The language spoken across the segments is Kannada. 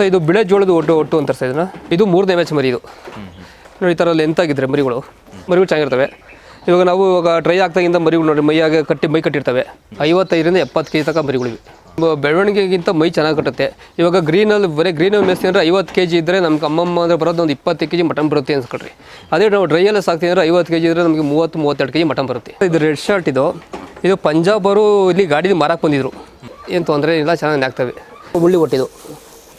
ಸೊ ಇದು ಬಿಳೆ ಜೋಳದ ಒಟ್ಟು ಒಟ್ಟು ಅಂತಾರೆ ಸರ್ ಇದನ್ನ. ಇದು ಮೂರನೇ ಮ್ಯಾಚ್ ಮರಿ ಇದು. ನೋಡಿ, ಈ ಥರ ಲೆಂತ್ ಆಗಿದ್ರೆ ಮರಿಗಳು. ಮರಿಗಳು ಚೆನ್ನಾಗಿರ್ತವೆ. ಇವಾಗ ನಾವು ಇವಾಗ ಡ್ರೈ ಆಗ್ತಾಗಿಂದ ಮರಿಗಳು ನೋಡಿ ಮೈಯಾಗೆ ಕಟ್ಟಿ, ಮೈ ಕಟ್ಟಿರ್ತವೆ. ಐವತ್ತೈದರಿಂದ ಎಪ್ಪತ್ತು ಕೆ ಜಿ ತನಕ ಮರಿಗಳಿವೆ. ಬೆಳವಣಿಗೆಗಿಂತ ಮೈ ಚೆನ್ನಾಗಿ ಕಟ್ಟುತ್ತೆ. ಇವಾಗ ಗ್ರೀನಲ್ಲಿ ಬರೀ ಗ್ರೀನಲ್ಲಿ ಮೇಸ್ತೀವಿ ಅಂದರೆ ಐವತ್ತು ಕೆ ಜಿ ಇದ್ದರೆ ನಮ್ಗೆ ಅಮ್ಮಮ್ಮ ಅಂದರೆ ಬರೋದು ಒಂದು ಇಪ್ಪತ್ತು ಕೆ ಜಿ ಮಟನ್ ಬರುತ್ತೆ ಅನ್ಸ್ಕೊಳ್ರಿ. ಅದೇ ನಾವು ಡ್ರೈಯಲ್ಲಿ ಸಾಕ್ತೀವಿ ಅಂದರೆ ಐವತ್ತು ಕೆ ಜಿ ಇದ್ದರೆ ನಮಗೆ ಮೂವತ್ತು, ಮೂವತ್ತೆರಡು ಕೆ ಜಿ ಮಟನ್ ಬರುತ್ತೆ. ಇದು ರೆಡ್ ಶರ್ಟ್ ಇದು. ಇದು ಪಂಜಾಬರು ಇಲ್ಲಿ ಗಾಡಿ ಮಾರಕ್ಕೆ ಬಂದಿದ್ರು. ಏನು ತೊಂದರೆ ಇಲ್ಲ, ಚೆನ್ನಾಗಿ ಆಗ್ತವೆ ಉಳ್ಳಿ ಒಟ್ಟಿದು.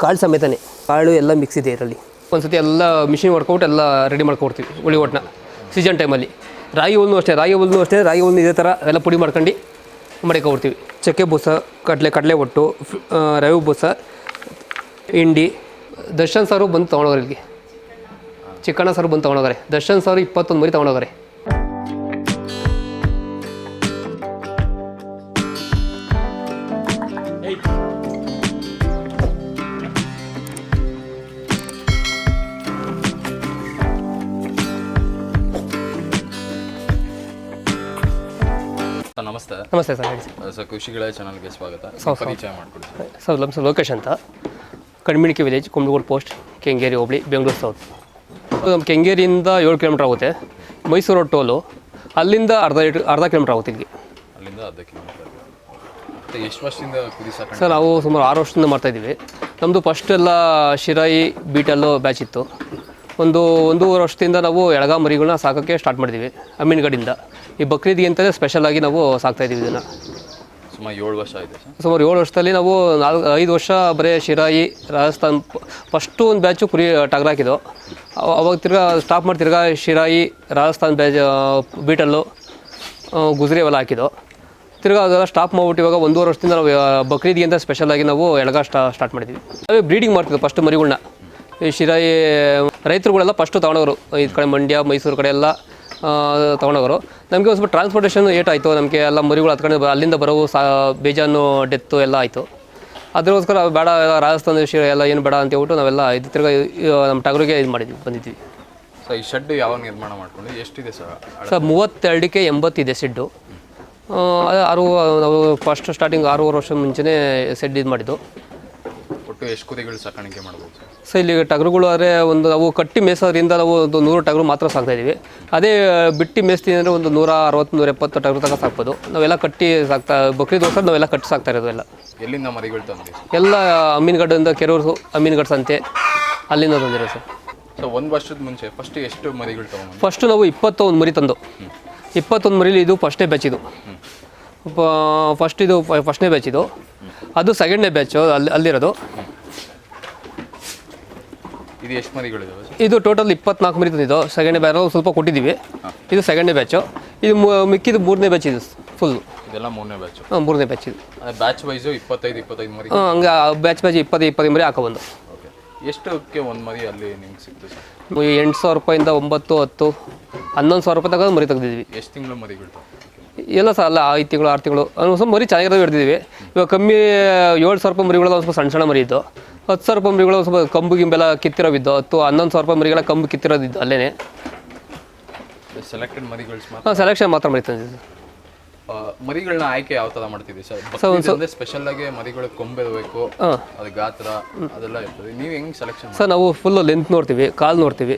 ಕಾಳು ಸಮೇತನೆ, ಕಾಳು ಎಲ್ಲ ಮಿಕ್ಸ್ ಇದೆ ಇದರಲ್ಲಿ. ಒಂದ್ಸತಿ ಎಲ್ಲ ಮಿಷಿನ್ ಹೊಡ್ಕೊಬಿಟ್ಟು ಎಲ್ಲ ರೆಡಿ ಮಾಡ್ಕೊಡ್ತೀವಿ ಹುಳಿ ಒಟ್ಟನ್ನ ಸೀಸನ್ ಟೈಮಲ್ಲಿ ರಾಗಿ ಹುಲ್ಲು ಅಷ್ಟೇ, ರಾಗಿ ಹುಲ್ಲು ಅಷ್ಟೇ, ರಾಗಿ ಹುಲ್ಲು ಇದೇ ಥರ ಎಲ್ಲ ಪುಡಿ ಮಾಡ್ಕೊಂಡು ಮಡಿಕೊಡ್ತೀವಿ. ಚಕ್ಕೆ ಬೂಸ, ಕಡಲೆ ಕಡಲೆ ಒಟ್ಟು ರವೆ ಬೂಸ, ಹಿಂಡಿ, ದರ್ಶನ್ ಸಾರು ಬಂದು ತೊಗೊಂಡೋಗ್ರಿ ಇಲ್ಲಿಗೆ. ಚಿಕ್ಕಣ್ಣ ಸಾರು ಬಂದು ತೊಗೊಂಡೋಗ್ರೆ. ದರ್ಶನ್ ಸಾರು ಇಪ್ಪತ್ತೊಂದು ಮರಿ ತೊಗೊಂಡೋಗಾರೆ. ನಮಸ್ತೆ ಸರ್ ಹೇಳಿ. ಸರ್ ಕೃಷಿಗಳ ಚಾನಲ್ಗೆ ಸ್ವಾಗತ. ಪರಿಚಯ ಮಾಡಿಕೊಡಿ ಸರ್. ಲಮ್ ನಮ್ಮ ಸರ್ ಲೋಕೇಶ್ ಅಂತ. Kanminike village Kumbalgodu post Kengeri hobli Bengaluru South ನಮ್ಮ ಕೆಂಗೇರಿಯಿಂದ ಏಳು ಕಿಲೋಮೀಟ್ರ್ ಆಗುತ್ತೆ. ಮೈಸೂರು ರೋಡ್ ಟೋಲು ಅಲ್ಲಿಂದ ಅರ್ಧ ಅರ್ಧ ಕಿಲೋಮೀಟ್ರ್ ಆಗುತ್ತೆ ಇಲ್ಲಿಗೆ. ಅಲ್ಲಿಂದ ಅರ್ಧ ಕಿಲೋಮೀಟರ್ ಎಷ್ಟು ವರ್ಷದಿಂದ ಕುರಿ ಸರ್ ನಾವು ಸುಮಾರು ಆರು ವರ್ಷದಿಂದ ಮಾಡ್ತಾಯಿದ್ದೀವಿ ನಮ್ಮದು ಫಸ್ಟ್ ಎಲ್ಲ ಶಿರಾಯಿ ಬೀಟಲ್ಲು ಬ್ಯಾಚ್ ಇತ್ತು. ಒಂದು ಒಂದೂವರೆ ವರ್ಷದಿಂದ ನಾವು ಎಳಗ ಮರಿಗಳನ್ನ ಸಾಕೋಕ್ಕೆ ಸ್ಟಾರ್ಟ್ ಮಾಡಿದ್ದೀವಿ ಅಮ್ಮಿನಗಡಿಂದ ಈ ಬಕ್ರೀದ್ಗೆ ಅಂತಲೇ ಸ್ಪೆಷಲಾಗಿ ನಾವು ಸಾಕ್ತಾ ಇದ್ದೀವಿ ಇದನ್ನು. ಸುಮಾರು ಏಳು ವರ್ಷ ಆಯಿತು ಸರ್? ಸುಮಾರು ಏಳು ವರ್ಷದಲ್ಲಿ ನಾವು ನಾಲ್ಕು ಐದು ವರ್ಷ ಬರೀ ಶಿರಾಯಿ ರಾಜಸ್ಥಾನ್ ಫಸ್ಟು ಒಂದು ಬ್ಯಾಚು ಕುರಿ ಟಗರ್ ಹಾಕಿದ್ದು. ಅವ- ಅವಾಗ ತಿರ್ಗಾ ಸ್ಟಾಪ್ ಮಾಡಿ ತಿರ್ಗಾ ಶಿರಾಯಿ ರಾಜಸ್ಥಾನ್ ಬ್ಯಾಚ್ ಬೀಟಲ್ಲು ಗುಜರಿ ಅವೆಲ್ಲ ಹಾಕಿದ್ದು. ತಿರ್ಗಾ ಅದೆಲ್ಲ ಸ್ಟಾಪ್ ಮಾಡ್ಬಿಟ್ಟು ಇವಾಗ ಒಂದೂವರೆ ವರ್ಷದಿಂದ ನಾವು ಬಕ್ರೀದ್ಗಿಂತ ಸ್ಪೆಷಲ್ ಸ್ಪೆಷಲಾಗಿ ನಾವು ಎಳಗ ಸ್ಟಾ ಸ್ಟಾರ್ಟ್ ಮಾಡಿದ್ವಿ. ಅದೇ ಬ್ರೀಡಿಂಗ್ ಮಾಡ್ತಿದ್ವಿ ಫಸ್ಟ್ ಮರಿಗಳ್ನ. ಈ ಶಿರಾಯಿ ರೈತರುಗಳೆಲ್ಲ ಫಸ್ಟು ತೊಗೊಂಡೋರು ಈ ಕಡೆ ಮಂಡ್ಯ ಮೈಸೂರು ಕಡೆ ಎಲ್ಲ ತೊಗೊಂಡೋಗರು. ನಮಗೆ ಒಂದು ಸ್ವಲ್ಪ ಟ್ರಾನ್ಸ್ಪೋರ್ಟೇಷನ್ ಏಟಾಯಿತು ನಮಗೆ ಎಲ್ಲ ಮರಿಗಳು ಹತ್ಕೊಂಡು ಅಲ್ಲಿಂದ ಬರೋ ಸಾ ಬೇಜಾನು ಡೆತ್ತು ಎಲ್ಲ ಆಯಿತು. ಅದಕ್ಕೋಸ್ಕರ ಬೇಡ ರಾಜಸ್ಥಾನ ವಿಷಯ ಎಲ್ಲ ಏನು ಬೇಡ ಅಂತ ಹೇಳ್ಬಿಟ್ಟು ನಾವೆಲ್ಲ ಇದು ತಿರ್ಗಾ ನಮ್ಮ ಟಗರಿಗೆ ಇದು ಮಾಡಿದ್ವಿ ಬಂದಿದ್ವಿ. ಸರ್ ಈ ಶೆಡ್ ಯಾವಾಗ ನಿರ್ಮಾಣ ಮಾಡ್ಕೊಂಡು ಎಷ್ಟಿದೆ ಸರ್? ಸರ್ ಮೂವತ್ತೆರಡಕ್ಕೆ ಎಂಬತ್ತಿದೆ ಶೆಡ್ಡು ಅದೇ ಆರು ನಾವು ಫಸ್ಟ್ ಸ್ಟಾರ್ಟಿಂಗ್ ಆರೂವರೆ ವರ್ಷ ಮುಂಚೆನೇ ಶೆಡ್ ಇದು ಮಾಡಿದ್ದು. ಒಟ್ಟು ಎಷ್ಟು ಕುರಿಗಳು ಸಾಕಾಣಿಕೆ ಮಾಡ್ಬೋದು ಸರ್? ಸೊ ಇಲ್ಲಿ ಟಗರುಗಳು ಆದರೆ ಒಂದು ನಾವು ಕಟ್ಟಿ ಮೇಸೋದ್ರಿಂದ ನಾವು ಒಂದು ನೂರು ಟಗರು ಮಾತ್ರ ಸಾಕ್ತಾ ಇದ್ದೀವಿ. ಅದೇ ಬಿಟ್ಟು ಮೇಸ್ತೀವಿ ಅಂದರೆ ಒಂದು ನೂರ ಅರವತ್ತು ನೂರ ಎಪ್ಪತ್ತು ಟಗರು ತನಕ ಸಾಕ್ಬೋದು. ನಾವೆಲ್ಲ ಕಟ್ಟಿ ಸಾಕ್ತಾ ಬಕ್ರೀದೋಸ್ಕರ ನಾವೆಲ್ಲ ಕಟ್ಟಿ ಸಾಕ್ತಾ ಇರೋದು ಎಲ್ಲ. ಎಲ್ಲಿಂದ ಮರಿಗಳು ತಂದಿರಿ ಎಲ್ಲ ಅಮೀನ್ಗಡ್ಡಿಂದ ಕೆರೂರು ಅಮೀನ್ಗಡ್ ಸಂತೆ ಅಲ್ಲಿಂದ ತಂದಿರೋ ಸರ್. ಸೊ ಒಂದು ವರ್ಷದ ಮುಂಚೆ ಫಸ್ಟ್ ಎಷ್ಟು ಮರಿಗಳು ತಗೊಂಡು ಫಸ್ಟು ನಾವು ಇಪ್ಪತ್ತೊಂದು ಮರಿ ತಂದು. ಇಪ್ಪತ್ತೊಂದು ಮರಿಲಿ ಇದು ಫಸ್ಟೇ ಬ್ಯಾಚ್ ಇದು. ಫಸ್ಟ್ ಇದು ಫಸ್ಟ್ನೇ ಬ್ಯಾಚ್ ಇದು. ಅದು ಸೆಕೆಂಡ್ನೇ ಬ್ಯಾಚು ಅಲ್ಲಿ ಅಲ್ಲಿರೋದು. ಇದು ಎಷ್ಟು ಮರಿಗಳಿದಾವೆ ಸರ್ ಇದು ಟೋಟಲ್ ಇಪ್ಪತ್ನಾಲ್ಕು ಮರಿ ತಂದಿದ್ದು. ಸೆಕೆಂಡ್ ಬ್ಯಾರಲ್ ಸ್ವಲ್ಪ ಕೊಟ್ಟಿದ್ದೀವಿ. ಇದು ಸೆಕೆಂಡ್ ಬ್ಯಾಚು ಇದು ಮಿಕ್ಕಿದ ಮೂರನೇ ಬ್ಯಾಚ್ ಇದು ಫುಲ್ ಇದೆಲ್ಲ ಮೂರನೇ ಬ್ಯಾಚು ಮೂರನೇ ಬ್ಯಾಚ್ ಇದು. ಬ್ಯಾಚ್ ವೈಸು ಇಪ್ಪತ್ತೈದು ಇಪ್ಪತ್ತೈದು ಮರಿ. ಹಾಂ ಹಂಗೆ ಬ್ಯಾಚ್ ಬ್ಯಾಚ್ ಇಪ್ಪತ್ತು ಇಪ್ಪತ್ತೈದು ಮರಿ ಹಾಕೊಬಂದು ಎಷ್ಟಕ್ಕೆ ಒಂದು ಮರಿ ಅಲ್ಲಿ ನಿಮ್ಗೆ ಸಿಗ್ತದೆ ಸರ್? ಎಂಟು ಸಾವಿರ ರೂಪಾಯಿಂದ ಒಂಬತ್ತು ಹತ್ತು ಹನ್ನೊಂದು ಸಾವಿರ ರೂಪಾಯಿ ತಗೊಂಡು ಮರಿ ತೆಗೆದಿದ್ವಿ ಎಷ್ಟು ತಿಂಗಳು ಮರಿ? ಎಲ್ಲ ಸಹ ಅಲ್ಲ ಐದು ತಿಂಗಳು ಆರು ತಿಂಗಳು. ಸ್ವಲ್ಪ ಮರಿ ಚೆನ್ನಾಗಿರೋದು ಹಿಡ್ದಿದ್ವಿ ಇವಾಗ ಕಮ್ಮಿ ಏಳು ಸಾವಿರ ರೂಪಾಯಿ ಮರಿಗಳು ಒಂದು ಸ್ವಲ್ಪ ಸಣ್ಣ ಸಣ್ಣ ಮರಿ ಇದ್ದು. ಹತ್ತು ಸಾವಿರ ರೂಪಾಯಿ ಮರಿಗಳು ಸ್ವಲ್ಪ ಕಂಬು ಗಿಂಬೆಲ್ಲ ಕಿತ್ತಿರೋವಿದ್ದು ಹತ್ತು ಹನ್ನೊಂದು ಸಾವಿರ ರೂಪಾಯಿ ಮರಿಗಳ ಕಂಬು ಕಿತ್ತಿರೋದಿದ್ದು ಅಲ್ಲೇ ಸೆಲೆಕ್ಟೆಡ್ ಮರಿಗಳು ಹಾಂ ಸೆಲೆಕ್ಷನ್ ಮಾತ್ರ ಮರಿ ತಂದಿದ್ದು ಆ, ಮರಿಗಳನ್ನ ಆಯ್ಕೆ ಯಾವ ತರ ಮಾಡ್ತಿದ್ವಿ ಸರ್? ಸ್ಪೆಷಲ್ ಆಗಿ ಮರಿಗಳು ಕೊಂಬಿರಬೇಕು. ಇರಬೇಕು ಅದು ಗಾತ್ರ ಅದೆಲ್ಲ ಇರ್ತದೆ. ನೀವು ಹೆಂಗ್ ಸೆಲೆಕ್ಷನ್ ಸರ್ ನಾವು ಫುಲ್ಲು ಲೆಂತ್ ನೋಡ್ತೀವಿ ಕಾಲು ನೋಡ್ತೀವಿ.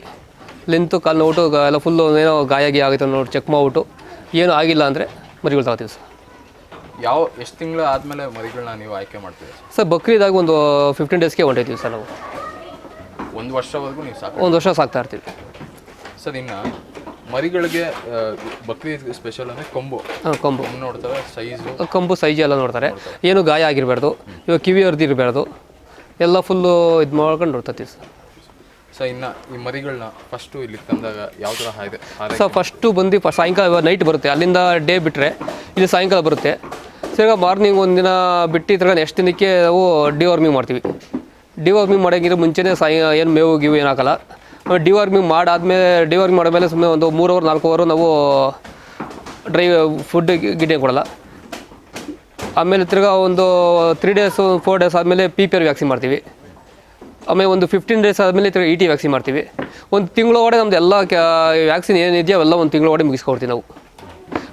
ಲೆಂತ್ ಕಾಲು ನೋಟು ಎಲ್ಲ ಫುಲ್ಲು ಏನೋ ಗಾಯಾಗಿ ಆಗುತ್ತೆ ನೋಡಿ ಚೆಕ್ ಮಾಡ್ಬಿಟ್ಟು. ಏನೂ ಆಗಿಲ್ಲ ಅಂದರೆ ಮರಿಗಳು ತಗೋತೀವಿ ಸರ್. ಯಾವ ಎಷ್ಟು ತಿಂಗಳು ಆದಮೇಲೆ ಮರಿಗಳನ್ನ ನೀವು ಆಯ್ಕೆ ಮಾಡ್ತೀವಿ ಸರ್ ಬಕ್ರಿದಾಗ ಒಂದು ಫಿಫ್ಟೀನ್ ಡೇಸ್ಗೆ ಹೊಂಟೈತೀವಿ ಸರ್ ನಾವು. ಒಂದು ವರ್ಷವರೆಗೂ ನೀವು ಸಾಕು ಒಂದು ವರ್ಷ ಸಾಕ್ತಾ ಇರ್ತೀವಿ. ಸರ್ ಇನ್ನು ಮರಿಗಳಿಗೆ ಬಕ್ರೀದ್ ಸ್ಪೆಷಲ್ ಅಂದರೆ ಕೊಂಬು. ಹಾಂ ಕೊಂಬು. ಕೊಂಬು ನೋಡ್ತಾರೆ ಸೈಜು ಕಂಬು ಸೈಜ್ ಎಲ್ಲ ನೋಡ್ತಾರೆ. ಏನು ಗಾಯ ಆಗಿರಬಾರ್ದು ಇವಾಗ ಕಿವಿ ಹರಿದಿರಬಾರ್ದು ಎಲ್ಲ ಫುಲ್ಲು ಇದು ಮಾಡ್ಕೊಂಡು ನೋಡ್ತೀವಿ ಸರ್. ಸರ್ ಇನ್ನು ಈ ಮರಿಗಳನ್ನ ಫಸ್ಟು ಇಲ್ಲಿ ತಂದಾಗ ಯಾವ ಥರ ಹಾಯ್ದೆ ಸರ್ ಫಸ್ಟು ಬಂದು ಸಾಯಂಕಾಲ ನೈಟ್ ಬರುತ್ತೆ. ಅಲ್ಲಿಂದ ಡೇ ಬಿಟ್ಟರೆ ಇಲ್ಲಿ ಸಾಯಂಕಾಲ ಬರುತ್ತೆ. ತಿರ್ಗಾ ಮಾರ್ನಿಂಗ್ ಒಂದಿನ ಬಿಟ್ಟು ತಿರ್ಗಾ ನೆಕ್ಸ್ಟ್ ದಿನಕ್ಕೆ ನಾವು ಡಿವಾರ್ಮಿಂಗ್ ಮಾಡ್ತೀವಿ. ಡಿವಾರ್ಮಿಂಗ್ ಮಾಡೋಂಗಿದ್ರೆ ಮುಂಚೆನೇ ಸಾಯ ಏನು ಮೇವು ಗಿವು ಏನು ಹಾಕಲ್ಲ. ಡಿವಾರ್ಮಿಂಗ್ ಮಾಡಾದ್ಮೇಲೆ ಡಿವಾರ್ಮಿಂಗ್ ಮಾಡಾದ್ಮೇಲೆ ಸುಮ್ಮನೆ ಒಂದು ಮೂರು ಅವರ್, ನಾಲ್ಕು ಅವರು ನಾವು ಡ್ರೈ ಫುಡ್ ಗಿಡ್ಡೆ ಕೊಡಲ್ಲ. ಆಮೇಲೆ ತಿರ್ಗಾ ಒಂದು ತ್ರೀ ಡೇಸು ಫೋರ್ ಡೇಸ್ ಆದಮೇಲೆ ಪಿ ಪಿ ಆರ್ ವ್ಯಾಕ್ಸಿನ್ ಮಾಡ್ತೀವಿ. ಆಮೇಲೆ ಒಂದು ಫಿಫ್ಟೀನ್ ಡೇಸ್ ಆದಮೇಲೆ ತಿರ್ಗಿ ಇ ಟಿ ವ್ಯಾಕ್ಸಿನ್ ಮಾಡ್ತೀವಿ. ಒಂದು ತಿಂಗಳೊಳಗಡೆ ನಮ್ದು ಎಲ್ಲ ಕ್ಯಾ ವ್ಯಾಕ್ಸಿನ್ ಏನಿದೆಯೋ ಅವೆಲ್ಲ ಒಂದು ತಿಂಗಳೊಳಗಡೆ ಮುಗಿಸ್ಕೊಡ್ತೀವಿ ನಾವು.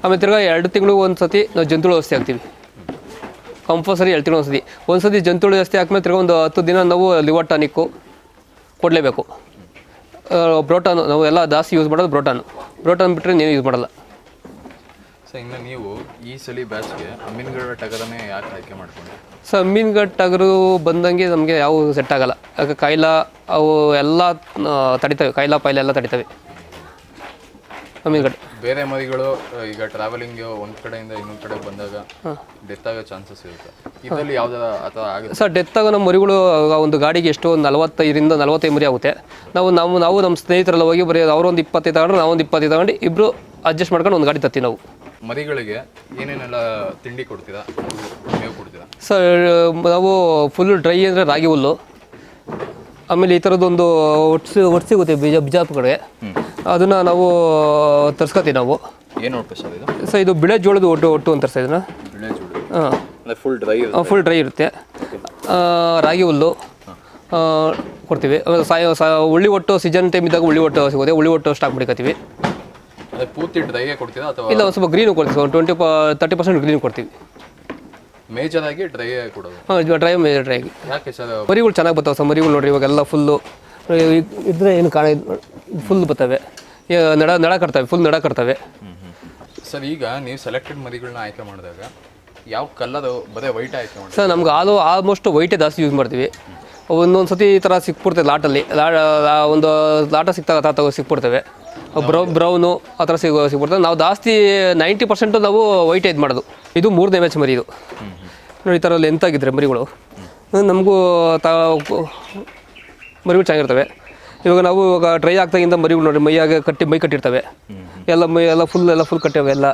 ಆಮೇಲೆ ತಿರ್ಗಾ ಎರಡು ತಿಂಗಳು ಒಂದು ಸತಿ ನಾವು ಜಂತುಳು ವ್ಯವಸ್ಥೆ ಹಾಕ್ತೀವಿ. ಕಂಪಲ್ಸರಿ ಸರ್ತಿ ಒಂದು ಸರ್ತಿ ಜಂತುಳು ವ್ಯವಸ್ಥೆ ಹಾಕ್ಮೇಲೆ ತಿರ್ಗಾ ಒಂದು ಹತ್ತು ದಿನ ನಾವು ಲಿವರ್ ಟಾನಿಕ್ಕು ಕೊಡಲೇಬೇಕು. ಬ್ರೋಟಾನು ನಾವು ಎಲ್ಲ ಜಾಸ್ತಿ ಯೂಸ್ ಮಾಡೋದು ಬ್ರೋಟಾನು ಬ್ರೋಟಾನ್ ಬಿಟ್ಟರೆ ನೀವು ಯೂಸ್ ಮಾಡಲ್ಲ. ಸೊ ಇನ್ನು ನೀವು ಈ ಸಲ ಬ್ಯಾಚ್ಗೆ ಅಮೀನ್ಗಡ ಟಗರನೇ ಯಾಕೆ ಆಯ್ಕೆ ಸೊ ಮೀನುಗಟ್ಟು ಟಗರು ಬಂದಂಗೆ ನಮಗೆ ಯಾವ ಸೆಟ್ ಆಗಲ್ಲ. ಯಾಕೆ ಕಾಯಿಲ ಅವು ಎಲ್ಲ ತಡಿತವೆ. ಕಾಯಿಲ ಪಾಯಿಲ ಎಲ್ಲ ತಡಿತವೆ. ಬೇರೆ ಮರಿಗಳು ಈಗ ಟ್ರಾವೆಲಿಂಗ್ ಒಂದ್ ಕಡೆಯಿಂದ ಇನ್ನೊಂದ್ ಕಡೆ ಬಂದಾಗ ಡೆತ್ ಆಗೋ ಚಾನ್ಸಸ್ ಇರುತ್ತೆ. ಇದರಲ್ಲಿ ಯಾವ್ದಾರ ಅಥವಾ ಆಗುತ್ತೆ? ಸರ್ ಡೆತ್ ಆಗೋ ನಮ್ಮ ಮರಿಗಳು ಒಂದು ಗಾಡಿಗೆ ಎಷ್ಟು ಒಂದು ನಲವತ್ತೈದರಿಂದ ನಲವತ್ತೈದು ಮರಿ ಆಗುತ್ತೆ. ನಾವು ನಾವು ನಾವು ನಮ್ಮ ಸ್ನೇಹಿತರೆಲ್ಲ ಹೋಗಿ ಬರೀ ಅವರೊಂದು ಇಪ್ಪತ್ತೈದು ತಗೊಂಡ್ರೆ ನಾವೊಂದು ಇಪ್ಪತ್ತೈದು ತಗೊಂಡು ಇಬ್ರು ಅಡ್ಜಸ್ಟ್ ಮಾಡ್ಕೊಂಡು ಒಂದು ಗಾಡಿ ತತ್ತಿ ನಾವು. ಮರಿಗಳಿಗೆ ಏನೇನೆಲ್ಲ ತಿಂಡಿ ಕೊಡ್ತೀರಾ? ಮೇವು ಕೊಡ್ತೀರಾ? ಸರ್ ನಾವು ಫುಲ್ ಡ್ರೈ ಅಂದರೆ ರಾಗಿ ಹುಲ್ಲು. ಆಮೇಲೆ ಈ ಥರದ್ದೊಂದು ಒಟ್ಸಿ ಒಟ್ಸಿಗುತ್ತೆ ಬೀಜ ಬಿಜಾಪುರ ಕಡೆ. ಅದನ್ನು ನಾವು ತರ್ಸ್ಕೊತೀವಿ ನಾವು. ಏನು ಸರ್ ಇದು? ಸೊ ಇದು ಬಿಳೆ ಜೋಳದ ಒಟ್ಟು ಒಟ್ಟು ಅಂತ ಸರ್ ಇದನ್ನ ಬಿಳೆ ಜೋಳ ಹಾಂ. ಫುಲ್ ಡ್ರೈ ಫುಲ್ ಡ್ರೈ ಇರುತ್ತೆ. ರಾಗಿ ಹುಲ್ಲು. ಕೊಡ್ತೀವಿ. ಸಾಯ ಸಾ ಉಳ್ಳಿ ಒಟ್ಟು ಸೀಸನ್ ಟೈಮ್ ಇದ್ದಾಗ ಉಳ್ಳಿ ಒಟ್ಟು ಸಿಗೋದೇ ಉಳ್ಳಿ ಒಟ್ಟು ಸ್ಟಾಕ್ ಮಾಡ್ಕೊತೀವಿ. ಪೂರ್ತಿ ಡ್ರೈಗೆ ಕೊಡ್ತೀರಾ ಅಥವಾ? ಇಲ್ಲ ಒಂದು ಸ್ವಲ್ಪ ಗ್ರೀನು ಕೊಡ್ತೀವಿ. ಒಂದು ಟ್ವೆಂಟಿ ತರ್ಟಿ ಪರ್ಸೆಂಟ್ ಗ್ರೀನ್ ಕೊಡ್ತೀವಿ. ಮೇಜರ್ ಆಗಿ ಡ್ರೈ ಕೊಡೋದು. ಹಾಂ ಡ್ರೈ ಮೇಜರ್ ಡ್ರೈ ಯಾಕೆ ಸರ್? ಮರಿಗಳು ಚೆನ್ನಾಗಿ ಬರ್ತಾವೆ ಸರ್. ಮರಿಗಳು ನೋಡ್ರಿ ಇವಾಗೆಲ್ಲ ಫುಲ್ಲು ಇದ್ರೆ ಏನು ಕಾಣ ಫುಲ್ ಬರ್ತವೆ. ನಡ ನಡ ಕಟ್ತವೆ ಫುಲ್ ನಡ ಕಟ್ತವೆ ಸರ್ ಈಗ ನೀವು ಸೆಲೆಕ್ಟೆಡ್ ಮರಿಗಳನ್ನ ಆಯ್ಕೆ ಮಾಡಿದಾಗ ಯಾವ ಕಲ್ಲದ ಬದೇ ವೈಟ್ ಆಯ್ಕೆ ಮಾಡಿ ಸರ್ ನಮ್ಗೆ ಹಾಲು ಆಲ್ಮೋಸ್ಟ್ ವೈಟೇ ಜಾಸ್ತಿ ಯೂಸ್ ಮಾಡ್ತೀವಿ. ಒಂದೊಂದು ಸತಿ ಈ ಥರ ಸಿಕ್ಬಿಡ್ತೇವೆ ಲಾಟಲ್ಲಿ. ಒಂದು ಲಾಟ ಸಿಕ್ತಾಗ ಆ ತಗೋ ಸಿಕ್ಬಿಡ್ತೇವೆ. ಬ್ರೌ ಬ್ರೌನು ಆ ಥರ ಸಿಗೋ ಸಿಕ್ಬಿಡ್ತವೆ ನಾವು ಜಾಸ್ತಿ ನೈಂಟಿ ಪರ್ಸೆಂಟು ನಾವು ವೈಟ್ ಇದು ಮಾಡೋದು. ಇದು ಮೂರನೇ ಮ್ಯಾಚ್ ಮರಿ ಇದು. ನೋಡಿ ಈ ಥರ ಲೆಂತ್ ಆಗಿದ್ರೆ ಮರಿಗಳು. ನಮಗೂ ತಾ ಮರಿಗಳು ಚೆನ್ನಾಗಿರ್ತವೆ. ಇವಾಗ ನಾವು ಇವಾಗ ಡ್ರೈ ಆಗ್ತಾಗಿಂದ ಮರಿಗಳು ನೋಡಿ ಮೈಯಾಗೆ ಕಟ್ಟಿ ಮೈ ಕಟ್ಟಿರ್ತವೆ. ಎಲ್ಲ ಮೈ ಎಲ್ಲ ಫುಲ್ ಎಲ್ಲ ಫುಲ್ ಕಟ್ಟಿವೆ ಎಲ್ಲ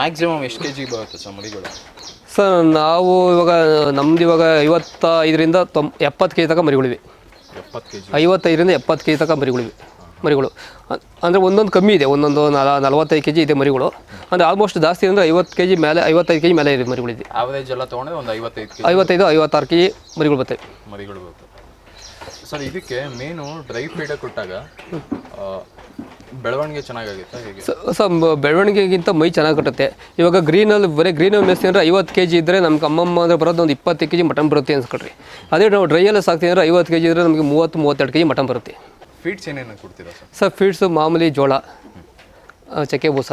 ಮ್ಯಾಕ್ಸಿಮಮ್ ಎಷ್ಟು ಕೆ ಜಿ ಬರುತ್ತೆ ಸರ್ ಮರಿಗಳು? ಸರ್ ನಾವು ಇವಾಗ ನಮ್ದು ಇವಾಗ ಐವತ್ತೈದರಿಂದ ತೊಂಬ ಎಪ್ಪತ್ತು ಕೆ ಜಿ ತನಕ ಮರಿಗಳಿವೆ. ಐವತ್ತೈದರಿಂದ ಎಪ್ಪತ್ತು ಕೆ ಜಿ ತನಕ ಮರಿಗಳಿವೆ ಮರಿಗಳು. ಅಂದರೆ ಒಂದೊಂದು ಕಮ್ಮಿ ಇದೆ ಒಂದೊಂದು ನಲ ನಲವತ್ತೈದು ಕೆ ಜಿ ಇದೆ ಮರಿಗಳು. ಅಂದರೆ ಆಲ್ಮೋಸ್ಟ್ ಜಾಸ್ತಿ ಅಂದರೆ ಐವತ್ತು ಕೆ ಜಿ ಮೇಲೆ ಐವತ್ತೈದು ಕೆಜಿ ಮೇಲೆ ಇದೆ ಮರಿಗಳಿದೆ. ಆವರೇಜ್ ಎಲ್ಲ ತೊಗೊಂಡ್ರೆ ಒಂದು ಐವತ್ತೈದು ಕೆ ಐವತ್ತೈದು ಐವತ್ತಾರು ಕೆ ಜಿ ಮರಿಗಳು ಬರ್ತವೆ ಮರಿಗಳು ಬರುತ್ತೆ. ಸರ್ ಇದಕ್ಕೆ ಮೇನು ಡ್ರೈ ಫೀಡ್ ಕೊಟ್ಟಾಗ ಬೆಳವಣಿಗೆ ಚೆನ್ನಾಗಾಗುತ್ತೆ ಹೇಗೆ? ಸ- ಸ ಬೆಳವಣಿಗೆಗಿಂತ ಮೈ ಚೆನ್ನಾಗಿ ಕಟ್ಟುತ್ತೆ. ಇವಾಗ ಗ್ರೀನಲ್ಲಿ ಬರೀ ಗ್ರೀನಲ್ಲಿ ಮೇಸ್ತಿ ಅಂದರೆ ಐವತ್ತು ಕೆ ಜಿ ಇದ್ದರೆ ನಮ್ಗೆ ಅಮ್ಮಮ್ಮ ಅಂದರೆ ಬರೋದು ಒಂದು ಇಪ್ಪತ್ತು ಕೆ ಜಿ ಮಟನ್ ಬರುತ್ತೆ ಅನ್ಸ್ಕೊಳ್ರಿ. ಅದೇ ನಾವು ಡ್ರೈಯಲ್ಲಿ ಸಾಕ್ತೀವಿ ಅಂದರೆ ಐವತ್ತು ಕೆ ಜಿ ಇದ್ದರೆ ನಮಗೆ ಮೂವತ್ತು ಮೂವತ್ತೆರಡು ಕೆ ಜಿ ಮಟನ್ ಬರುತ್ತೆ. ಫೀಡ್ಸ್ ಏನೇನು ಕೊಡ್ತೀರಾ ಸರ್? ಸರ್ ಫೀಡ್ಸು ಮಾಮೂಲಿ ಜೋಳ ಚಕ್ಕೆ ಬೂಸ.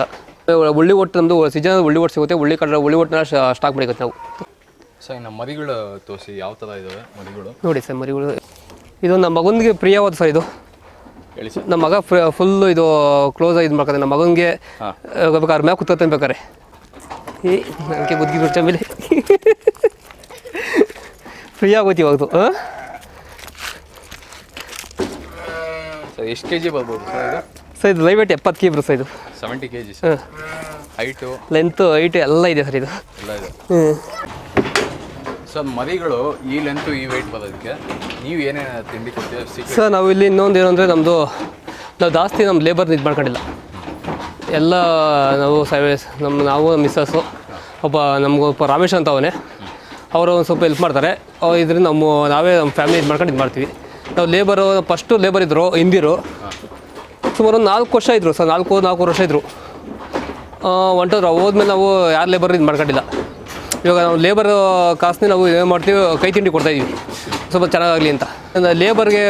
ಉಳ್ಳಿ ಒಟ್ಟು ನಮ್ಮದು ಸೀಸನ್ ಉಳ್ಳಿ ಒಟ್ಟು ಸಿಗುತ್ತೆ. ಉಳ್ಳಿ ಕಡಲೆ ಉಳ್ಳಿ ಒಟ್ಟನ್ನ ಸ್ಟಾಕ್ ಮಾಡಿಕೊತ್ತೆ ನಾವು. ಸರ್ ಇನ್ನು ಮರಿಗಳು ತೋರಿಸಿ ಯಾವ ಥರ ಇದ್ದಾವೆ ಮರಿಗಳು? ನೋಡಿ ಸರ್ ಮರಿಗಳು. ಇದು ನಮ್ಮ ಮಗನಿಗೆ ಪ್ರಿಯವಾದ ಸರ್ ಇದು. ಹೇಳಿ ಸರ್. ನಮ್ಮ ಮಗ ಫುಲ್ಲು ಇದು ಕ್ಲೋಸ್ ಆಗಿ ಇದು ಮಾಡ್ಕೊತಾರೆ ನಮ್ಮ ಮಗನಿಗೆ. ಬೇಕಾದ್ರೆ ಮ್ಯಾಗ ಕುತ್ತ ಬೇಕಾರೆ ಈ ನನಗೆ ಬುದ್ಧಿ ಬಿಡ್ತ ಮೇಲೆ. ಫ್ರೀ ಆಗೋತಿ ಇವಾಗದು. ಹಾಂ ಸರ್ ಎಷ್ಟು ಕೆ ಜಿ ಬರ್ಬೋದು ಸರ್ ಇದು? ಸರ್ ಇದು ಲೈವ್ ವೇಟ್ ಎಪ್ಪತ್ತು ಕೆ ಸರ್ ಇದು seventy K G sir height length height ಎಲ್ಲ ಇದೆ ಸರ್ ಇದು. ಎಲ್ಲ ಇದೆ. ಹ್ಞೂ ಸರ್ ಮರಿಗಳು ಈ ಲೆಂತು ಈ ವೆಯ್ಟ್ ಬರೋದಕ್ಕೆ ನೀವು ಏನೇನು ತಿಂಡಿ ಕೊಡ್ತೀರಾ? ಸರ್ ನಾವು ಇಲ್ಲಿ ಇನ್ನೊಂದು ಏನು ಅಂದರೆ ನಮ್ಮದು ನಾವು ಜಾಸ್ತಿ ನಮ್ಮ ಲೇಬರ್ನ ಇದು ಮಾಡ್ಕೊಂಡಿಲ್ಲ. ಎಲ್ಲ ನಾವು ಸರ್ವಿಸ್ ನಮ್ಮ ನಾವು ಮಿಸ್ಸಸ್ಸು ಒಬ್ಬ ನಮಗೊಬ್ಬ ರಾಮೇಶ್ ಅಂತ ಅವನೇ. ಅವರು ಒಂದು ಸ್ವಲ್ಪ ಹೆಲ್ಪ್ ಮಾಡ್ತಾರೆ. ಇದರಿಂದ ನಮ್ಮ ನಾವೇ ನಮ್ಮ ಫ್ಯಾಮಿಲಿ ಇದು ಮಾಡ್ಕೊಂಡು ಇದು ಮಾಡ್ತೀವಿ. ನಾವು ಲೇಬರು ಫಸ್ಟು ಲೇಬರ್ ಇದ್ದರು ಹಿಂದಿರು. ಸುಮಾರು ಒಂದು ನಾಲ್ಕು ವರ್ಷ ಇದ್ದರು ಸರ್ ನಾಲ್ಕು ನಾಲ್ಕು ವರ್ಷ ಇದ್ದರು ಹೊಂಟೋದ್ರು ಹೋದ್ಮೇಲೆ ನಾವು ಯಾರು ಲೇಬರ್ ಇದು ಮಾಡ್ಕೊಂಡಿಲ್ಲ. ಇವಾಗ ನಾವು ಲೇಬರ್ ಕಾಸ್ನೇ ನಾವು ಏನು ಮಾಡ್ತೀವಿ ಕೈ ತಿಂಡಿ ಕೊಡ್ತಾಯಿದ್ದೀವಿ ಸ್ವಲ್ಪ ಚೆನ್ನಾಗಾಗಲಿ ಅಂತ. ಲೇಬರ್ಗೆ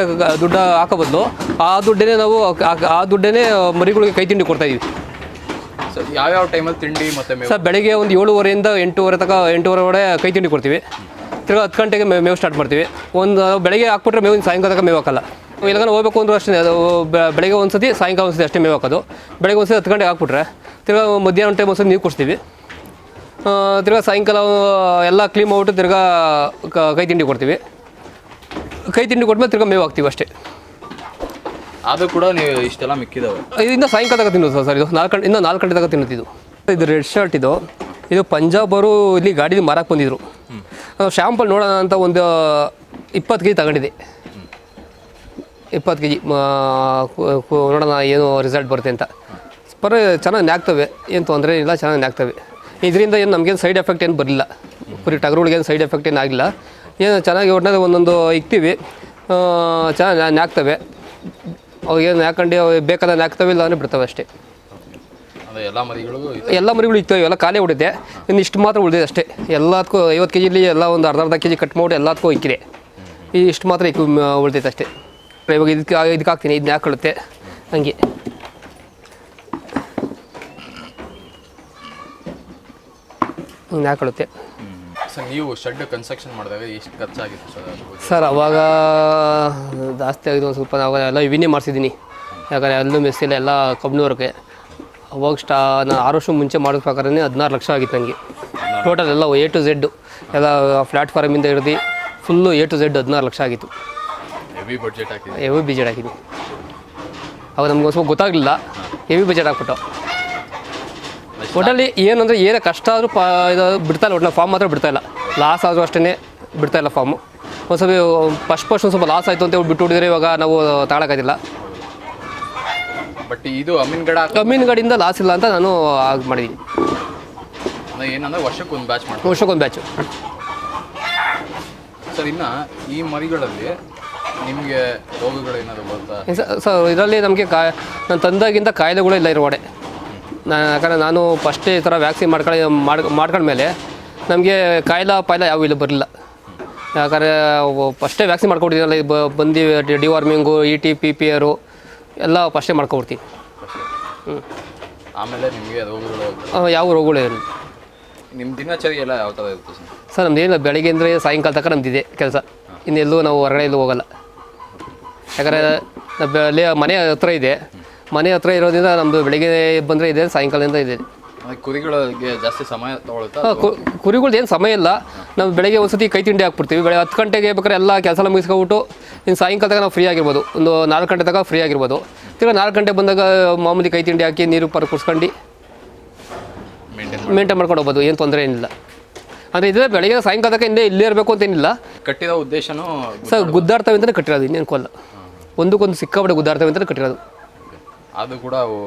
ದುಡ್ಡು ಹಾಕೋ ಬದಲು ಆ ದುಡ್ಡೇ ನಾವು ಆ- ದುಡ್ಡೇ ಮರಿಗಳಿಗೆ ಕೈ ತಿಂಡಿ ಕೊಡ್ತಾಯಿದ್ವಿ ಸರ್ ಯಾವ್ಯಾವ ಟೈಮಲ್ಲಿ ತಿಂಡಿ ಮತ್ತೆ ಸರ್ ಬೆಳಗ್ಗೆ ಒಂದು ಏಳುವರೆಯಿಂದ ಎಂಟೂವರೆ ತನಕ ಎಂಟೂವರೆ ಕೈ ತಿಂಡಿ ಕೊಡ್ತೀವಿ. ತಿರ್ಗಿ ಹತ್ತು ಗಂಟೆಗೆ ಮೇವು ಸ್ಟಾರ್ಟ್ ಮಾಡ್ತೀವಿ. ಒಂದು ಬೆಳಗ್ಗೆ ಹಾಕ್ಬಿಟ್ರೆ ಮೇವು ಸಾಯಂಕಾಲ ತನಕ ಮೇವು ಹಾಕಲ್ಲ. ಇಲ್ಲಾಂದ್ರೆ ಹೋಗ್ಬೇಕು ಅಂದ್ರೂ ಅಷ್ಟೇ ಅದು ಬೆಳಗ್ಗೆ ಒಂದು ಸತಿ ಸಾಯಂಕಾಲ ಒಂದು ಸತಿ ಅಷ್ಟೇ ಮೇವು ಹಾಕೋದು. ಬೆಳಗ್ಗೆ ಒಂದು ಸತಿ ಹತ್ತು ಗಂಟೆಗೆ ಹಾಕ್ಬಿಟ್ರೆ ತಿರ್ಗಾ ಮಧ್ಯಾಹ್ನ ಟೈಮ್ ಒಂದು ಸತಿ ನೀರು ಕುಡಿಸ್ತೀವಿ. ತಿರ್ಗಾ ಸಾಯಂಕಾಲ ಎಲ್ಲ ಕ್ಲೀನ್ ಮಾಡ್ಬಿಟ್ಟು ತಿರ್ಗಾ ಕ- ತಿಂಡಿ ಕೊಡ್ತೀವಿ. ಕೈ ತಿಂಡಿ ಕೊಟ್ಮೇಲೆ ತಿರ್ಗಾ ಮೇವು ಹಾಕ್ತೀವಿ ಅಷ್ಟೇ. ಅದು ಕೂಡ ನೀವು ಇಷ್ಟೆಲ್ಲ ಮಿಕ್ಕಿದಾವೆ. ಇದರಿಂದ ಸಾಯಂಕಾಲ ತಗ ತಿನ್ನೋದು ಸರ್ ಇದು. ನಾಲ್ಕು ಗಂಟೆ ಇನ್ನೂ ನಾಲ್ಕು ಗಂಟೆ ತಗ ತಿನ್ನೋದು ಇದು. ಇದು ರೆಡ್ ಶರ್ಟ್ ಇದು. ಇದು ಪಂಜಾಬರು ಇಲ್ಲಿ ಗಾಡಿಲಿ ಮಾರಕ್ಕೆ ಬಂದಿದ್ರು. ನಾವು ಶಾಂಪಲ್ ನೋಡೋಣ ಅಂತ ಒಂದು ಇಪ್ಪತ್ತು ಕೆ ಜಿ ತಗೊಂಡಿದ್ದೆ. ಇಪ್ಪತ್ತು ಕೆ ಜಿ ನೋಡೋಣ ಏನು ರಿಸಲ್ಟ್ ಬರುತ್ತೆ ಅಂತ. ಪರ ಚೆನ್ನಾಗಿ ನಾಗ್ತವೆ ಏನು ತೊಂದರೆ ಇಲ್ಲ ಚೆನ್ನಾಗಿ ನಾಗ್ತವೆ ಇದರಿಂದ ಏನು ನಮಗೇನು ಸೈಡ್ ಎಫೆಕ್ಟ್ ಏನು ಬರಲಿಲ್ಲ. ಕುರಿ ಟಗರುಗಳಿಗೇನು ಸೈಡ್ ಎಫೆಕ್ಟ್ ಏನು ಆಗಿಲ್ಲ ಏನು ಚೆನ್ನಾಗಿ ಒಟ್ಟಿನಲ್ಲಿ ಒಂದೊಂದು ಇಕ್ತೀವಿ ಚೆನ್ನಾಗಿ ನಾಗ್ತವೆ ಅವಾಗೇನು ಹಾಕೊಂಡು ಬೇಕಾದ ನಾಗ್ತವೆ ಇಲ್ಲ ಅಂದರೆ ಬಿಡ್ತವೆ ಅಷ್ಟೇ. ಎಲ್ಲ ಮರಿಗಳು ಎಲ್ಲ ಮರಿಗಳು ಇತ್ತು ಇವೆಲ್ಲ ಖಾಲಿ ಉಳಿದೆ ಇನ್ನು ಇಷ್ಟು ಮಾತ್ರ ಉಳಿದಿದೆ ಅಷ್ಟೇ. ಎಲ್ಲದಕ್ಕೂ ಐವತ್ತು ಕೆ ಜಿಲಿ ಎಲ್ಲ ಒಂದು ಅರ್ಧ ಅರ್ಧ ಕೆ ಜಿ ಕಟ್ ಮಾಡಿ ಎಲ್ಲದಕ್ಕೂ ಇಕ್ಕಿದೆ. ಈ ಇಷ್ಟು ಮಾತ್ರ ಇಕ್ಕಿ ಉಳಿದೈತೆ ಅಷ್ಟೇ. ಇವಾಗ ಇದಕ್ಕೆ ಇದಕ್ಕೆ ಹಾಕ್ತೀನಿ ಇದನ್ನ ಹಾಕೊಳ್ಳುತ್ತೆ. ಹಂಗೆ. ಹಿಂಗೆ ಹಾಕೊಳ್ಳುತ್ತೆ. ಸರ್ ನೀವು ಶೆಡ್ ಕನ್ಸ್ಟ್ರಕ್ಷನ್ ಮಾಡಿದಾಗ ಎಷ್ಟು ಖರ್ಚಾಗಿತ್ತು ಸರ್ ಸರ್ ಅವಾಗ ಜಾಸ್ತಿ ಆಗಿದೆ ಒಂದು ಸ್ವಲ್ಪ ನಾವು ಎಲ್ಲ ವಿನೇ ಮಾಡಿಸಿದ್ದೀನಿ. ಯಾಕಂದರೆ ಅಲ್ಲೂ ಮೆಸ್ಸಿಲ್ಲ ಎಲ್ಲ ಕಂಪ್ನಿಯವ್ರಿಗೆ ಅವಾಗ ಸ್ಟಾ ನಾನು ಆರು ವರ್ಷ ಮುಂಚೆ ಮಾಡಿದ ಪ್ರಕಾರನೇ ಹದಿನಾರು ಲಕ್ಷ ಆಗಿತ್ತು ನನಗೆ ಟೋಟಲ್ ಎಲ್ಲ ಎ ಟು ಝೆಡ್ಡು ಎಲ್ಲ ಪ್ಲ್ಯಾಟ್ಫಾರ್ಮಿಂದ ಹಿಡ್ದು ಫುಲ್ಲು ಎ ಟು ಝೆಡ್ ಹದಿನಾರು ಲಕ್ಷ ಆಗಿತ್ತು. ಹೆವಿ ಬಡ್ಜೆಟ್ ಹಾಕಿದೆ ಹೆವಿ ಬಜೆಟ್ ಹಾಕಿದ್ವಿ. ಅವಾಗ ನಮ್ಗೆ ಸ್ವಲ್ಪ ಗೊತ್ತಾಗಲಿಲ್ಲ. ಹೆವಿ ಬಜೆಟ್ ಹಾಕ್ಬಿಟ್ಟು. ಒಟ್ಟಲ್ಲಿ ಏನಂದರೆ ಏನೇ ಕಷ್ಟ ಆದರೂ ಪಾ ಇದು ಬಿಡ್ತಾ ಇಲ್ಲ. ಒಟ್ಟು ಫಾರ್ಮ್ ಮಾತ್ರ ಬಿಡ್ತಾ ಇಲ್ಲ. ಲಾಸ್ ಆದರೂ ಅಷ್ಟೇ ಬಿಡ್ತಾ ಇಲ್ಲ ಫಾರ್ಮು ಒಂದು ಸ್ವಲ್ಪ ಫಸ್ಟ್ ಫಸ್ಟ್ ಒಂದು ಸ್ವಲ್ಪ ಲಾಸ್ ಆಯಿತು ಅಂತ ಹೇಳಿ ಬಿಟ್ಟು ಹೊಡಿದ್ರೆ ಇವಾಗ ನಾವು ತಗೊಳಕ್ಕಾಗಿಲ್ಲ ಬಟ್ ಇದು ಅಮೀನ್ಗಡ ಕಮ್ಮಿನ ಗಾಡಿಯಿಂದ ಲಾಸ್ ಇಲ್ಲ ಅಂತ ನಾನು ಆಗ ಮಾಡಿದ್ದೀನಿ ಏನಂದ್ರೆ ವರ್ಷಕ್ಕೆ ಒಂದು ಬ್ಯಾಚ್ ಮಾಡಿ ವರ್ಷಕ್ಕೊಂದು ಬ್ಯಾಚು ಸರ್ ಇನ್ನು ಈ ಮರಿಗಳಲ್ಲಿ ನಿಮಗೆ ಬರುತ್ತಾ ಸರ್ ಇದರಲ್ಲಿ ನಮಗೆ ಕಾ ನಾನು ತಂದಾಗಿಂದ ಕಾಯಿಲೆಗಳು ಇಲ್ಲ ಇರುವಡೆ ನಾನು ಯಾಕಂದರೆ ನಾನು ಫಸ್ಟೇ ಈ ಥರ ವ್ಯಾಕ್ಸಿನ್ ಮಾಡ್ಕೊಳ್ಳಿ ಮಾಡ್ ಮಾಡ್ಕೊಂಡ್ಮೇಲೆ ನಮಗೆ ಕಾಯಿಲೆ ಪಾಯಿಲೆ ಯಾವ ಇಲ್ಲ ಬರಲಿಲ್ಲ. ಯಾಕಂದರೆ ಫಸ್ಟೇ ವ್ಯಾಕ್ಸಿನ್ ಮಾಡ್ಕೊಬಿಟ್ಟಿದ್ರಲ್ಲ ಬ ಬಂದು deworming E T P P R ಎಲ್ಲ ಫಸ್ಟೇ ಮಾಡ್ಕೊಬಿಡ್ತೀನಿ. ಆಮೇಲೆ ನಿಮಗೆ ರೋಗಗಳು ಯಾವ ರೋಗಗಳು ಇರಲಿ ನಿಮ್ಮ ದಿನಚರಿ ಎಲ್ಲ ಯಾವ ಥರ ಇರುತ್ತೆ ಸರ್? ಸರ್ ನಮ್ದು ಏನಿಲ್ಲ ಬೆಳಗ್ಗೆ ಅಂದರೆ ಸಾಯಂಕಾಲ ತನಕ ನಮ್ದಿದೆ ಕೆಲಸ. ಇನ್ನೆಲ್ಲೂ ನಾವು ಹೊರಗಡೆ ಎಲ್ಲೂ ಹೋಗಲ್ಲ. ಯಾಕಂದರೆ ಅಲ್ಲಿ ಮನೆ ಹತ್ರ ಇದೆ. ಮನೆ ಹತ್ರ ಇರೋದ್ರಿಂದ ನಮ್ಮದು ಬೆಳಿಗ್ಗೆ ಬಂದರೆ ಇದೆ ಸಾಯಂಕಾಲದಿಂದ ಇದೆ. ಕುರಿಗಳಿಗೆ ಜಾಸ್ತಿ ಸಮಯ ತಗೊಳುತ್ತಾ ಕು- ಕುರಿಗಳ್ದು ಏನು ಸಮಯ ಇಲ್ಲ. ನಾವು ಬೆಳಗ್ಗೆ ಒಂದ್ಸತಿ ಕೈ ತಿಂಡಿ ಹಾಕ್ಬಿಡ್ತೀವಿ. ಬೆಳಗ್ಗೆ ಹತ್ತು ಗಂಟೆಗೆ ಬೇಕಾದ್ರೆ ಎಲ್ಲ ಕೆಲಸ ಎಲ್ಲ ಮುಗಿಸ್ಕೊಬಿಟ್ಟು ಇನ್ನು ಸಾಯಂಕಾಲ ತನಕ ನಾವು ಫ್ರೀ ಆಗಿರ್ಬೋದು. ಒಂದು ನಾಲ್ಕು ಗಂಟೆ ತನಕ ಫ್ರೀ ಆಗಿರ್ಬೋದು. ತಿರ್ಗಿ ನಾಲ್ಕು ಗಂಟೆ ಬಂದಾಗ ಮಾಮೂಲಿ ಕೈ ತಿಂಡಿ ಹಾಕಿ ನೀರು ಪರ ಕುಡ್ಸ್ಕೊಂಡು ಮೇಂಟೈನ್ ಮೇಂಟೈನ್ ಮಾಡ್ಕೊಂಡು ಹೋಗ್ಬೋದು. ಏನು ತೊಂದರೆ ಏನಿಲ್ಲ. ಅಂದರೆ ಇದ್ರೆ ಬೆಳಗ್ಗೆ ಸಾಯಂಕಾಲ ತನಕ ಹಿಂದೆ ಇಲ್ಲೇ ಇರಬೇಕು ಅಂತೇನಿಲ್ಲ ಕಟ್ಟಿರೋ ಉದ್ದೇಶನೂ ಸರ್ ಗುದ್ದಾಡ್ತವೆ ಅಂತಲೇ ಕಟ್ಟಿರೋದು ಇನ್ನೇನು ಕೊಲ್ಲ. ಒಂದಕ್ಕೊಂದು ಸಿಕ್ಕಾಪಟ್ಟೆ ಗುದ್ದಾಡ್ತವೆ ಅಂತ ಕಟ್ಟಿರೋದು. ಅದು ಕೂಡ ಅವು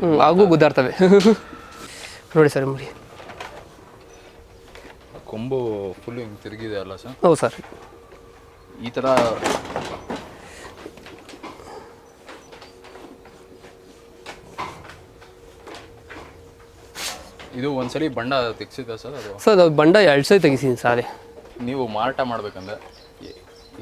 ಹ್ಞೂ ಹಾಗೂ ಗುದ್ದಾಡ್ತವೆ. ನೋಡಿ ಸರ್ ನೋಡಿ. ಕೊಂಬು ಫುಲ್ ಹಿಂಗೆ ತಿರುಗಿದೆ ಅಲ್ಲ ಸರ್? ಹೌದು ಸರ್. ಈ ಥರ ಇದು ಒಂದ್ಸಲಿ ಬಂಡ ತೆಗ್ಸಿದ್ದ ಸರ್ ಅದು? ಸರ್ ಅದು ಬಂಡ ಎರಡು ಸರಿ ತೆಗಿಸಿದ್ದೀನಿ ಸಾರಿ ನೀವು ಮಾರಾಟ ಮಾಡ್ಬೇಕಂದ್ರೆ.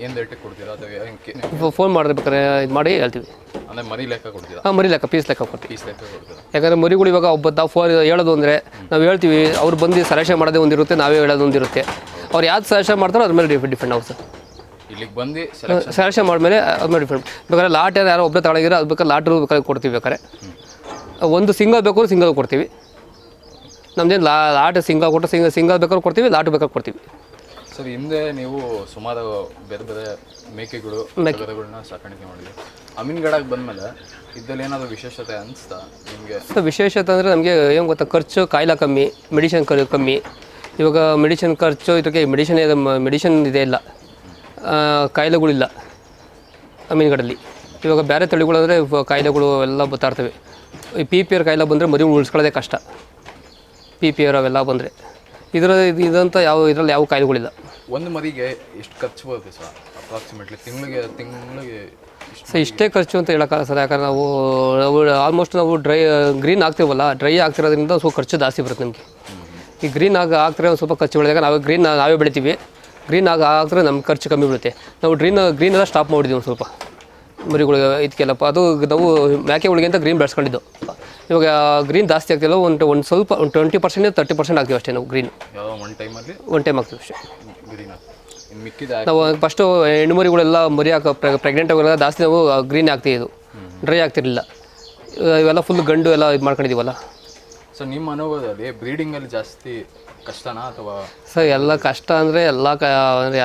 ಏನು ರೇಟಿಗೆ ಕೊಡ್ತೀರಾ ಅಥವಾ ಹೆಂಗೆ ಫೋನ್ ಮಾಡಿರ್ಬೇಕಾದ್ರೆ ಇದು ಮಾಡಿ ಹೇಳ್ತೀವಿ. ಅಂದರೆ ಮರಿ ಲೆಕ್ಕ ಕೊಡ್ತೀರಾ? ಹಾಂ ಮರಿ ಲೆಕ್ಕ ಪೀಸ್ ಲೆಕ್ಕ ಕೊಡ್ತೀವಿ. ಪೀಸ್ ಲೆಕ್ಕ ಕೊಡ್ತೀರಾ? ಯಾಕಂದರೆ ಮರಿಗಳು ಇವಾಗ ಒಬ್ಬ ಫೋನ್ ಹೇಳೋದು ಅಂದರೆ ನಾವು ಹೇಳ್ತೀವಿ ಅವ್ರು ಬಂದು ಸಲಹೆ ಮಾಡೋದೇ ಒಂದಿರುತ್ತೆ ನಾವೇ ಹೇಳೋದು ಒಂದಿರುತ್ತೆ ಅವ್ರು ಯಾವ್ದು ಸಲಹೆ ಮಾಡ್ತಾರೋ ಅದ್ರ ಮೇಲೆ ಡಿಫೆಂಡ್ ಆಗುತ್ತೆ ನಾವು ಸರ್. ಇಲ್ಲಿಗೆ ಬಂದು ಸೆಲೆಕ್ಷನ್ ಮಾಡಿದ್ಮೇಲೆ ಅದ್ರ ಮೇಲೆ ಡಿಫೆಂಡ್ ಬೇಕಾದ್ರೆ ಲಾಟ್ ಯಾರು ಯಾರೋ ಒಬ್ಬರೇ ತಗೊಳಗಿರೋ ಅದು ಬೇಕಾದ್ರೆ ಲಾಟ್ರು ಬೇಕಾದ್ರೆ ಕೊಡ್ತೀವಿ ಬೇಕಾದ್ರೆ. ಒಂದು ಸಿಂಗಲ್ ಬೇಕಾದ್ರೂ ಸಿಂಗಲ್ ಕೊಡ್ತೀವಿ. ನಮ್ದೇನು ಲಾ ಲಾಟ್ ಸಿಂಗಲ್ ಕೊಟ್ಟು ಸಿಂಗಲ್ ಸಿಂಗಲ್ ಬೇಕಾದ್ರೂ ಕೊಡ್ತೀವಿ ಲಾಟ್ ಬೇಕಾದ್ರೆ ಕೊಡ್ತೀವಿ. ಸರ್ ಹಿಂದೆ ನೀವು ಸುಮಾರು ಬೇರೆ ಬೇರೆ ಮೇಕೆಗಳು ಗದಗಳನ್ನ ಸಾಕಾಣಿಕೆ ಮಾಡಿದ್ರಿ. ಅಮೀನ್ಗಡಕ್ಕೆ ಬಂದಮೇಲೆ ಇದ್ದಲ್ಲಿ ಏನಾದರೂ ವಿಶೇಷತೆ ಅನಿಸ್ತಾ ನಿಮಗೆ? ಸೊ ವಿಶೇಷತೆ ಅಂದರೆ ನಮಗೆ ಏನು ಗೊತ್ತಾ ಖರ್ಚು ಕಾಯಿಲೆ ಕಮ್ಮಿ ಮೆಡಿಷನ್ ಖರ್ಚು ಕಮ್ಮಿ. ಇವಾಗ ಮೆಡಿಷನ್ ಖರ್ಚು ಇದಕ್ಕೆ ಮೆಡಿಷನ್ ಮೆಡಿಷನ್ ಇದೆ ಇಲ್ಲ. ಕಾಯಿಲೆಗಳಿಲ್ಲ ಅಮೀನ್ಗಡಲ್ಲಿ. ಇವಾಗ ಬೇರೆ ತಳಿಗಳಂದರೆ ಕಾಯಿಲೆಗಳು ಎಲ್ಲ ಬರ್ತಾ ಇರ್ತವೆ. ಈ ಪಿ ಪಿ ಆರ್ ಕಾಯಿಲೆ ಬಂದರೆ ಮರಿ ಉಳಿಸ್ಕೊಳ್ಳೋದೇ ಕಷ್ಟ. ಪಿ ಪಿ ಆರ್ ಅವೆಲ್ಲ ಬಂದರೆ. ಇದರ ಇದಂಥ ಯಾವ ಇದರಲ್ಲಿ ಯಾವ ಕಾಯಿಲೆಗಳಿಲ್ಲ. ಒಂದು ಮರಿಗೆ ಎಷ್ಟು ಖರ್ಚು ಬರುತ್ತೆ ಸರ್? ಅಪ್ರಾಕ್ಸಿಮೇಟ್ಲಿ ತಿಂಗಳಿಗೆ ತಿಂಗಳಿಗೆ ಸರ್ ಸೊ ಇಷ್ಟೇ ಖರ್ಚು ಅಂತ ಹೇಳೋಕ್ಕಾಗಲ್ಲ ಸರ್. ಯಾಕಂದ್ರೆ ನಾವು ನಾವು ಆಲ್ಮೋಸ್ಟ್ ನಾವು ಡ್ರೈ ಗ್ರೀನ್ ಆಗ್ತೀವಲ್ಲ ಡ್ರೈ ಆಗ್ತಿರೋದ್ರಿಂದ ಸ್ವಲ್ಪ ಖರ್ಚು ಜಾಸ್ತಿ ಬರುತ್ತೆ ನಮಗೆ. ಈ ಗ್ರೀನ್ ಆಗಿ ಹಾಕ್ತಾರೆ ಒಂದು ಸ್ವಲ್ಪ ಖರ್ಚು ಬೆಳೆದಾಗ ನಾವೇ ಗ್ರೀನ್ ನಾವೇ ಬೆಳಿತೀವಿ. ಗ್ರೀನ್ ಆಗಿ ಹಾಕಿದ್ರೆ ನಮ್ಗೆ ಖರ್ಚು ಕಮ್ಮಿ ಬೀಳುತ್ತೆ. ನಾವು ಡ್ರೀನ್ ಗ್ರೀನ್ ಎಲ್ಲ ಸ್ಟಾಪ್ ಮಾಡಿದ್ವಿ ಒಂದು ಸ್ವಲ್ಪ. ಮರಿಗಳು ಇದಕ್ಕೆಲ್ಲಪ್ಪ ಅದು ನಾವು ಮೇಕೆಗಳಿಗೆ ಅಂತ ಗ್ರೀನ್ ಬೆಳೆಸ್ಕೊಂಡಿದ್ದು. ಇವಾಗ ಗ್ರೀನ್ ಜಾಸ್ತಿ ಆಗ್ತಿಲ್ಲ ಒಂದು ಒಂದು ಸ್ವಲ್ಪ ಒಂದು ಟ್ವೆಂಟಿ ಪರ್ಸೆಂಟ್ ತರ್ಟಿ ಪರ್ಸೆಂಟ್ ಆಗ್ತೀವಿ ಅಷ್ಟೇ ನಾವು ಗ್ರೀನ್ ಒನ್ ಟೈಮಲ್ಲಿ ಒನ್ ಟೈಮ್ ಆಗ್ತೀವಿ ಅಷ್ಟೇ. ನಾವು ಫಸ್ಟು ಹೆಣ್ಣುಮರಿಗಳೆಲ್ಲ ಮರಿ ಹಾಕೋ ಪ್ರೆಗ್ನೆಂಟ್ ಆಗೋಲ್ಲ ಜಾಸ್ತಿ ನಾವು ಗ್ರೀನ್ ಆಗ್ತಿದ್ದು ಡ್ರೈ ಆಗ್ತಿರಲಿಲ್ಲ. ಇವೆಲ್ಲ ಫುಲ್ ಗಂಡು ಎಲ್ಲ ಇದು ಮಾಡ್ಕೊಂಡಿದ್ದೀವಲ್ಲ ಸೊ ನಿಮ್ಮ ಅನುಭವದಲ್ಲಿ ಬ್ರೀಡಿಂಗಲ್ಲಿ ಜಾಸ್ತಿ ಕಷ್ಟನಾ ಅಥವಾ ಸರ್ ಎಲ್ಲ ಕಷ್ಟ ಅಂದರೆ ಎಲ್ಲ ಕ ಅಂದರೆ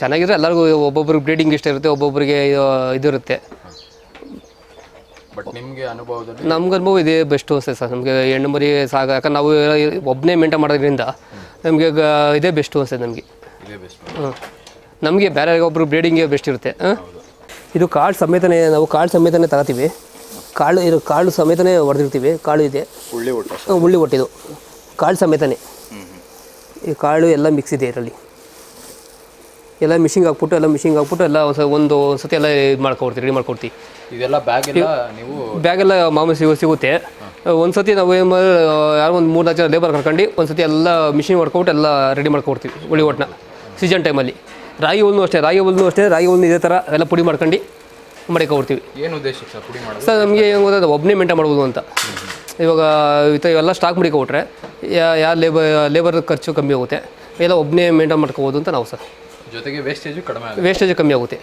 ಚೆನ್ನಾಗಿದ್ರೆ ಎಲ್ಲರಿಗೂ ಒಬ್ಬೊಬ್ರಿಗೆ ಬ್ರೀಡಿಂಗ್ ಇಷ್ಟ ಇರುತ್ತೆ ಒಬ್ಬೊಬ್ಬರಿಗೆ ಇದಿರುತ್ತೆ ಬಟ್ ನಿಮಗೆ ಅನುಭವದಲ್ಲಿ ನಮ್ಗೆ ಅನುಭವ ಇದೇ ಬೆಸ್ಟ್ ಅನಿಸುತ್ತೆ ಸರ್. ನಮಗೆ ಹೆಣ್ಣು ಮರಿ ಸಾಕ ಯಾಕಂದ್ರೆ ನಾವು ಒಬ್ಬನೇ ಮೇಂಟೈನ್ ಮಾಡೋದ್ರಿಂದ ನಮಗೆ ಇದೇ ಬೆಸ್ಟ್ ಅನಿಸುತ್ತೆ ನಮಗೆ. ನಮಗೆ ಬೇರೆ ಒಬ್ಬರು ಬ್ರೀಡಿಂಗೇ ಬೆಸ್ಟ್ ಇರುತ್ತೆ ಹಾಂ ಇದು ಕಾಳು ಸಮೇತನೇ ನಾವು ಕಾಳು ಸಮೇತನೇ ತಗೋತೀವಿ. ಕಾಳು ಇದು ಕಾಳು ಸಮೇತನೇ ಹೊಡೆದಿರ್ತೀವಿ ಕಾಳು ಇದೆ. ಉಳ್ಳಿ ಆ, ಉಳ್ಳಿ ಒಟ್ಟಿದು. ಕಾಳು ಸಮೇತನೇ. ಈ ಕಾಳು ಎಲ್ಲ ಮಿಕ್ಸ್ ಇದೆ ಇದರಲ್ಲಿ. ಎಲ್ಲ ಮಿಷಿಂಗ್ ಹಾಕ್ಬಿಟ್ಟು ಎಲ್ಲ ಮಿಷಿಂಗ್ ಹಾಕ್ಬಿಟ್ಟು ಎಲ್ಲ ಹೊಸ ಒಂದು ಸತಿ ಎಲ್ಲ ಇದು ಮಾಡ್ಕೊಡ್ತೀವಿ ರೆಡಿ ಮಾಡ್ಕೊಡ್ತೀವಿ. ಇದೆಲ್ಲ ಬ್ಯಾಗ್ ಎಲ್ಲ ನೀವು ಬ್ಯಾಗೆಲ್ಲ ಮಾಮೂಲಿ ಸಿಗೋ ಸಿಗುತ್ತೆ. ಒಂದು ಸತಿ ನಾವು ಏನು ಯಾರೋ ಒಂದು ಮೂರು ನಾಲ್ಕು ಜನ ಲೇಬರ್ ಕರ್ಕೊಂಡು ಒಂದು ಸತಿ ಎಲ್ಲ ಮಿಷಿನ್ ಹೊಡ್ಕೊಬಿಟ್ಟು ಎಲ್ಲ ರೆಡಿ ಮಾಡ್ಕೊಡ್ತೀವಿ ಉಳಿ ಒಟ್ಟನ್ನ ಸೀಸನ್ ಟೈಮಲ್ಲಿ ರಾಗಿ ಹುಲ್ಲು ಅಷ್ಟೇ ರಾಗಿ ಹುಲ್ಲು ಅಷ್ಟೇ ರಾಗಿ ಹುಲ್ಲು ಇದೇ ಥರ ಎಲ್ಲ ಪುಡಿ ಮಾಡ್ಕೊಂಡು ಮಾಡ್ಕೊಡ್ತೀವಿ ಏನು ಉದ್ದೇಶ ಸರ್ ಪುಡಿ ಮಾಡೋದು? ಸರ್ ನಮಗೆ ಏನು ಗೊತ್ತಾದ? ಒಬ್ಬನೇ ಮೇಂಟೈನ್ ಮಾಡ್ಬೋದು ಅಂತ. ಇವಾಗ ಇವೆಲ್ಲ ಸ್ಟಾಕ್ ಮಾಡಿಕೊಟ್ರೆ ಯಾ ಲೇಬರ್ ಲೇಬರ್ ಖರ್ಚು ಕಮ್ಮಿ ಆಗುತ್ತೆ. ಎಲ್ಲ ಒಬ್ಬನೇ ಮೇಂಟೈನ್ ಮಾಡ್ಕೋಬೋದು ಅಂತ ನಾವು ಸರ್. ಜೊತೆಗೆ ವೇಸ್ಟೇಜು ಕಡಿಮೆ ಆಗುತ್ತೆ. ವೇಸ್ಟೇಜ್ ಕಮ್ಮಿ ಆಗುತ್ತೆ.